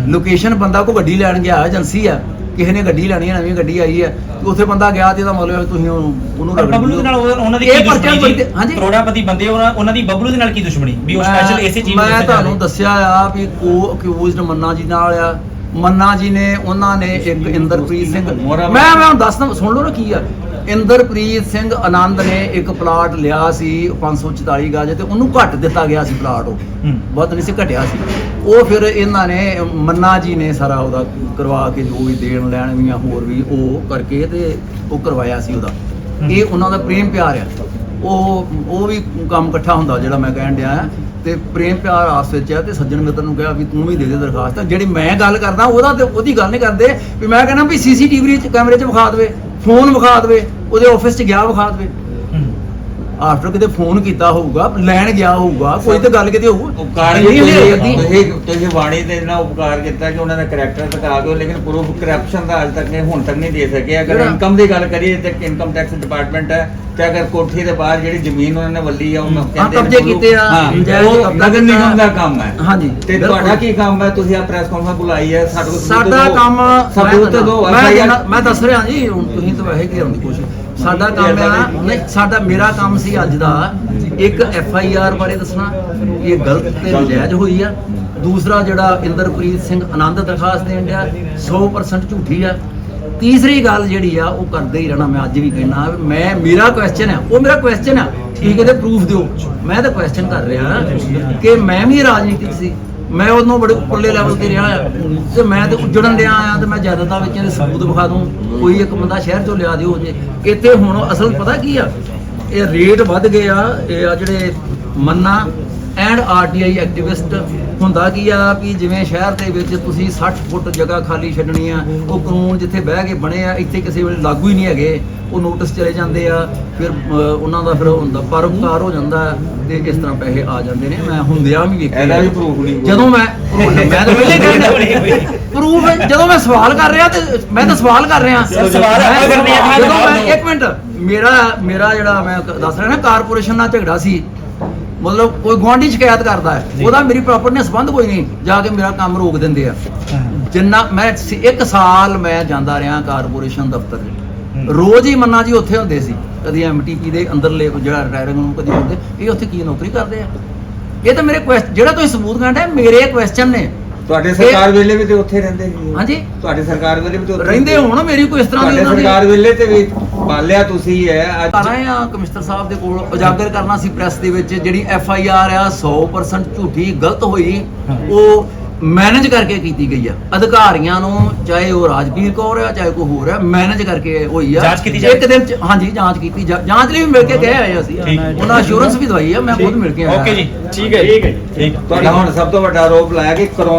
ਲੋਕੇਸ਼ਨ ਬੰਦਾ ਕੋ ਗੱਡੀ ਲੈਣ ਗਿਆ ਏਜੰਸੀ ਆ ਕਿਸੇ ਨੇ ਗੱਡੀ ਲੈਣੀ ਹੈ ਨਵੀਂ ਗੱਡੀ ਆਈ ਹੈ ਤੇ ਉੱਥੇ ਬੰਦਾ ਗਿਆ ਤੇ ਇਹਦਾ ਮਤਲਬ ਹੈ ਤੁਸੀਂ ਉਹਨੂੰ ਉਹਨੂੰ ਰਗੜ ਬਬਲੂ ਦੇ ਨਾਲ। ਉਹ- ਉਹਨਾਂ ਦੀ ਕੀ ਦੁਸ਼ਮਣੀ ਹਾਂਜੀ। ਕਰੋੜਾਪਤੀ ਬੰਦੇ ਉਹਨਾਂ ਉਹਨਾਂ ਦੀ ਬਬਲੂ ਦੇ ਨਾਲ ਕੀ ਦੁਸ਼ਮਣੀ? ਵੀ ਉਹ ਸਪੈਸ਼ਲ ਇਸੇ ਚੀਜ਼ ਮੈਂ ਤੁਹਾਨੂੰ। ਦੱਸਿਆ ਆ ਵੀ ਕੋ ਅਕਿਊਜ਼ਡ ਮੰਨਾ ਜੀ ਨਾਲ ਆ। ਮੰਨਾ ਜੀ ਨੇ ਉਹਨਾਂ ਨੇ ਇੱਕ ਇੰਦਰਪ੍ਰੀਤ ਸਿੰਘ ਮੈਂ ਮੈਂ ਹੁਣ ਦੱਸਦਾ ਸੁਣ ਲਓ ਨਾ ਕੀ ਆ। ਇੰਦਰਪ੍ਰੀਤ ਸਿੰਘ ਆਨੰਦ ਨੇ ਇੱਕ ਪਲਾਟ ਲਿਆ ਸੀ 544 ਗਜ ਤੇ ਉਹਨੂੰ ਘੱਟ ਦਿੱਤਾ ਗਿਆ ਸੀ ਪਲਾਟ ਉਹ। ਬਹੁਤ ਨਹੀਂ ਸੀ ਘਟਿਆ ਸੀ। ਉਹ ਫਿਰ ਇਹਨਾਂ ਨੇ ਮੰਨਾ ਜੀ ਨੇ ਸਾਰਾ ਉਹਦਾ ਕਰਵਾ ਕੇ ਜੋ ਵੀ ਦੇਣ ਲੈਣ ਵੀ ਆ ਹੋਰ ਵੀ ਉਹ ਕਰਕੇ ਤੇ ਉਹ ਕਰਵਾਇਆ ਸੀ ਉਹਦਾ। ਇਹ ਉਹਨਾਂ ਦਾ ਪ੍ਰੇਮ ਪਿਆਰ ਆ। ਉਹ ਉਹ ਵੀ ਕੰਮ ਇਕੱਠਾ ਹੁੰਦਾ ਜਿਹੜਾ ਮੈਂ ਕਹਿਣ ਡਿਆ ਆ ਤੇ ਪ੍ਰੇਮ ਪਿਆਰ ਆਸ ਵਿੱਚ ਹੈ ਤੇ ਸੱਜਣ ਮਿੱਤਰ ਨੂੰ ਕਿਹਾ ਵੀ ਤੂੰ ਵੀ ਦੇ ਦੇ ਦਰਖਾਸਤ। ਜਿਹੜੀ ਮੈਂ ਗੱਲ ਕਰਦਾ ਉਹਦਾ ਤੇ ਉਹਦੀ ਗੱਲ ਨਹੀਂ ਕਰਦੇ ਵੀ ਮੈਂ ਕਹਿੰਦਾ ਵੀ ਸੀਸੀਟੀਵੀ ਕੈਮਰੇ 'ਚ ਵਿਖਾ ਦੇਵੇ। ਫੋਨ ਵਿਖਾ ਦੇਵੇ ਉਹਦੇ ਆਫਿਸ 'ਚ ਗਿਆ ਵਿਖਾ ਦੇਵੇ। ਆਫਟਰ ਕਿਤੇ ਫੋਨ ਕੀਤਾ ਹੋਊਗਾ ਲੈਣ ਗਿਆ ਹੋਊਗਾ ਕੋਈ ਤਾਂ ਗੱਲ ਕਿਤੇ ਹੋਊ। ਉਪਕਾਰ ਨਹੀਂ ਵੀ ਉਹਨੇ ਤੁਸੀਂ ਦੇ ਨਾਲ ਉਪਕਾਰ ਕੀਤਾ ਕਿ ਉਹਨਾਂ ਦਾ ਕਰੈਕਟਰ ਦਿਖਾ ਦਿਓ ਲੇਕਿਨ ਪ੍ਰੂਫ ਕਰਪਸ਼ਨ ਦਾ ਅੱਜ ਤੱਕ ਨਹੀਂ ਹੁਣ ਤੱਕ ਨਹੀਂ ਦੇ ਸਕੇ ਅਗਰ ਇਨਕਮ ਦੀ ਗੱਲ ਕਰੀਏ ਤੇ ਇਨਕਮ ਟੈਕਸ ਡਿਪਾਰਟਮੈਂਟ ਹੈ ਤੇ ਅਗਰ ਕੋਠੀ ਦੇ ਬਾਹਰ ਜਿਹੜੀ ਜ਼ਮੀਨ ਉਹਨਾਂ ਨੇ ਵੱਲੀ ਆ ਉਹਨੂੰ ਹਾਂ, ਕਬਜ਼ੇ ਕੀਤੇ ਆ, ਉਹ ਨਗਰ। ਨਿਗਮ ਦਾ ਕੰਮ ਹੈ। ਹਾਂਜੀ, ਤੇ। ਤੁਹਾਡਾ ਕੀ ਕੰਮ ਹੈ? ਤੁਸੀਂ ਆ ਪ੍ਰੈਸ ਕਾਨਫਰੰਸ ਬੁਲਾਈ ਹੈ ਸਾਡੇ ਕੋਲ ਸਾਡਾ। ਕੰਮ ਸਬੂਤ ਦਿਓ ਮੈਂ ਕਹਿੰਦਾ- ਦੱਸ ਰਿਹਾ ਜੀ ਹੁਣ ਤੁਸੀਂ ਤਾਂ ਵੈਸੇ ਘੇਰਨ ਦੀ ਕੋਸ਼ਿਸ਼। ਸਾਡਾ ਕੰਮ ਆ ਨਹੀਂ ਸਾਡਾ ਮੇਰਾ ਕੰਮ ਸੀ ਅੱਜ ਦਾ ਇੱਕ ਐਫ ਆਈ ਆਰ ਬਾਰੇ ਦੱਸਣਾ। ਇਹ ਗਲਤ ਤੇ ਨਜਾਇਜ਼ ਹੋਈ ਆ। ਦੂਸਰਾ ਜਿਹੜਾ ਇੰਦਰਪ੍ਰੀਤ ਸਿੰਘ ਆਨੰਦ ਦਰਖਾਸਤ ਦੇਣ ਡਿਆ 100% ਝੂਠੀ ਆ। ਤੀਸਰੀ ਗੱਲ ਜਿਹੜੀ ਆ ਉਹ ਕਰਦੇ ਹੀ ਰਹਿਣਾ ਮੈਂ ਅੱਜ ਵੀ ਕਹਿਣਾ। ਮੈਂ ਮੇਰਾ ਕੁਐਸਚਨ ਆ ਉਹ ਮੇਰਾ ਕੁਐਸਚਨ ਆ। ਠੀਕ ਹੈ ਤੇ ਪ੍ਰੂਫ ਦਿਓ। ਮੈਂ ਤਾਂ ਕੁਐਸਚਨ ਕਰ ਰਿਹਾ ਕਿ ਮੈਂ ਵੀ ਰਾਜਨੀਤੀ 'ਚ ਸੀ। ਮੈਂ ਉਹਨੂੰ ਬੜੇ ਉੱਪਰਲੇ ਲੈਵਲ ਤੇ ਰਿਹਾ ਆ ਤੇ ਮੈਂ ਤੇ ਉੱਜੜਨ ਡਿਆ ਆ ਤੇ ਮੈਂ ਜਾਇਦਾਦਾਂ ਵਿੱਚ ਇਹਦੇ ਸਬੂਤ ਵਿਖਾ ਦੂੰ। ਕੋਈ ਇੱਕ ਬੰਦਾ ਸ਼ਹਿਰ ਚੋਂ ਲਿਆ ਦਿਓ ਜੇ। ਇੱਥੇ ਹੁਣ ਅਸਲ ਪਤਾ ਕੀ ਆ? ਇਹ ਰੇਟ ਵੱਧ ਗਏ ਆ, ਇਹ ਆ ਜਿਹੜੇ ਮੰਨਾ ਐਂਡ ਆਰਟੀਆਈ ਐਕਟਿਵਿਸਟ ਹੁੰਦਾ ਕੀ ਆ ਵੀ ਜਿਵੇਂ ਸ਼ਹਿਰ ਦੇ ਵਿੱਚ ਤੁਸੀਂ 60 ਫੁੱਟ ਜਗ੍ਹਾ ਖਾਲੀ ਛੱਡਣੀ ਆ ਉਹ ਕਾਨੂੰਨ ਜਿੱਥੇ ਬਹਿ ਕੇ ਬਣੇ ਆ ਇੱਥੇ ਕਿਸੇ ਵੇਲੇ ਲਾਗੂ ਹੀ ਨਹੀਂ ਹੈਗੇ ਉਹ ਨੋਟਿਸ ਚਲੇ ਜਾਂਦੇ ਆ ਫਿਰ ਉਹਨਾਂ ਦਾ ਫਿਰ ਹੁੰਦਾ ਪਰਉਪਕਾਰ ਹੋ ਜਾਂਦਾ ਤੇ ਇਸ ਤਰ੍ਹਾਂ ਪੈਸੇ ਆ ਜਾਂਦੇ ਨੇ ਮੈਂ ਹੁੰਦਿਆਂ ਵੀ ਵੇਖਿਆ ਇਹਦਾ ਵੀ proof ਨਹੀਂ। ਜਦੋਂ ਮੈਂ ਮੈਂ ਤਾਂ <laughs> ਪਹਿਲੇ ਕਹਿੰਦਾ ਪ੍ਰੂਫ ਜਦੋਂ ਮੈਂ ਸਵਾਲ ਕਰ ਰਿਹਾ ਤੇ ਮੈਂ ਤਾਂ ਸਵਾਲ ਕਰ ਰਿਹਾ ਸਵਾਲ ਕਰਨੇ ਆ, ਜਦੋਂ ਮੈਂ। ਇੱਕ ਮਿੰਟ ਮੇਰਾ ਮੇਰਾ ਜਿਹੜਾ ਮੈਂ ਦੱਸ ਰਿਹਾ ਨਾ ਕਾਰਪੋਰੇਸ਼ਨ ਨਾਲ ਝਗੜਾ ਸੀ ਮਤਲਬ ਕੋਈ ਗੁਆਂਢੀ ਸ਼ਿਕਾਇਤ ਕਰਦਾ ਹੈ। ਉਹਦਾ ਮੇਰੀ ਪ੍ਰਾਪਰਟੀ ਨਾਲ ਸੰਬੰਧ ਕੋਈ ਨਹੀਂ ਜਾ ਕੇ ਮੇਰਾ ਕੰਮ ਰੋਕ ਦਿੰਦੇ ਆ। ਜਿੰਨਾ ਮੈਂ ਸ- ਇੱਕ ਸਾਲ ਮੈਂ ਜਾਂਦਾ ਰਿਹਾ ਕਾਰਪੋਰੇਸ਼ਨ ਦਫ਼ਤਰ 'ਚ। ਰੋਜ਼ ਹੀ ਮੰਨਾ ਜੀ ਉੱਥੇ ਹੁੰਦੇ ਸੀ। ਕਦੀ ਐਮਟੀਪੀ ਦੇ ਅੰਦਰਲੇ ਜਿਹੜਾ ਰਿਟਾਇਰਿੰਗ ਨੂੰ ਕਦੀ ਹੁੰਦੇ ਇਹ ਉੱਥੇ ਕੀ ਨੌਕਰੀ ਕਰਦੇ ਆ? ਇਹ ਤਾਂ ਮੇਰੇ ਕੁਐਸਚਨ ਜਿਹੜਾ ਤੁਸੀਂ ਸਬੂਤ ਕਹਿੰਦੇ ਮੇਰੇ ਕੁਐਸਚਨ ਨੇ। ਤੁਹਾਡੇ ਸਰਕਾਰ ਵੇਲੇ ਵੀ ਤੇ ਉੱਥੇ ਰਹਿੰਦੇ ਸੀ। ਹਾਂਜੀ। ਤੁਹਾਡੇ ਸਰਕਾਰ ਵੇਲੇ ਵੀ ਤੇ ਉੱਥੇ ਰਹਿੰਦੇ ਹੋਣ ਮੇਰੀ ਕੋਈ ਇਸ ਤਰ੍ਹਾਂ ਦੀ ਤੁਹਾਡੇ ਉਹਨਾਂ ਦੀ ਸਰਕਾਰ ਵੇਲੇ ਤੇ ਵੀ ਪਾਲਿਆ ਤੁਸੀਂ ਹੈ। ਅੱਜ ਆ ਕਮਿਸ਼ਨਰ ਸਾਹਿਬ ਦੇ ਕੋਲ ਉਜਾਗਰ ਕਰਨਾ ਸੀ ਪ੍ਰੈਸ ਦੇ ਵਿੱਚ ਜਿਹੜੀ ਐਫ ਆਈ ਆਰ ਆ 100% ਝੂਠੀ ਗਲਤ ਹੋਈ ਉਹ ਮੈਨੇਜ ਕਰਕੇ ਕੀਤੀ ਗਈ ਆ। ਅਧਿਕਾਰੀਆਂ ਨੂੰ ਚਾਹੇ ਉਹ ਰਾਜਵੀਰ ਕੌਰ ਆ ਚਾਹੇ ਕੋਈ ਹੋਰ ਆ ਮੈਨੇਜ ਕਰਕੇ ਹੋਈ ਆ। ਜਾਂਚ ਕੀਤੀ ਜਾਵੇ। ਇੱਕ ਦਿਨ ਹਾਂਜੀ ਜਾਂਚ ਕੀਤੀ। ਜਾਂਚ ਲਈ ਵੀ ਮਿਲ ਕੇ ਗਏ ਆਏ ਅਸੀਂ। ਉਹਨਾਂ ਅਸ਼ੋਰੈਂਸ ਵੀ ਦਵਾਈ ਆ ਮੈਂ ਖੁਦ ਮਿਲ ਕੇ ਆਇਆ। ਓਕੇ ਜੀ। ਠੀਕ ਹੈ ਠੀਕ ਹੈ। ਠੀਕ ਤੁਹਾਡਾ ਹੁਣ ਸਭ ਤੋਂ ਵੱਡਾ ਆਰੋਪ ਲਾਇਆ ਕਿ ਕਰੋਨਾ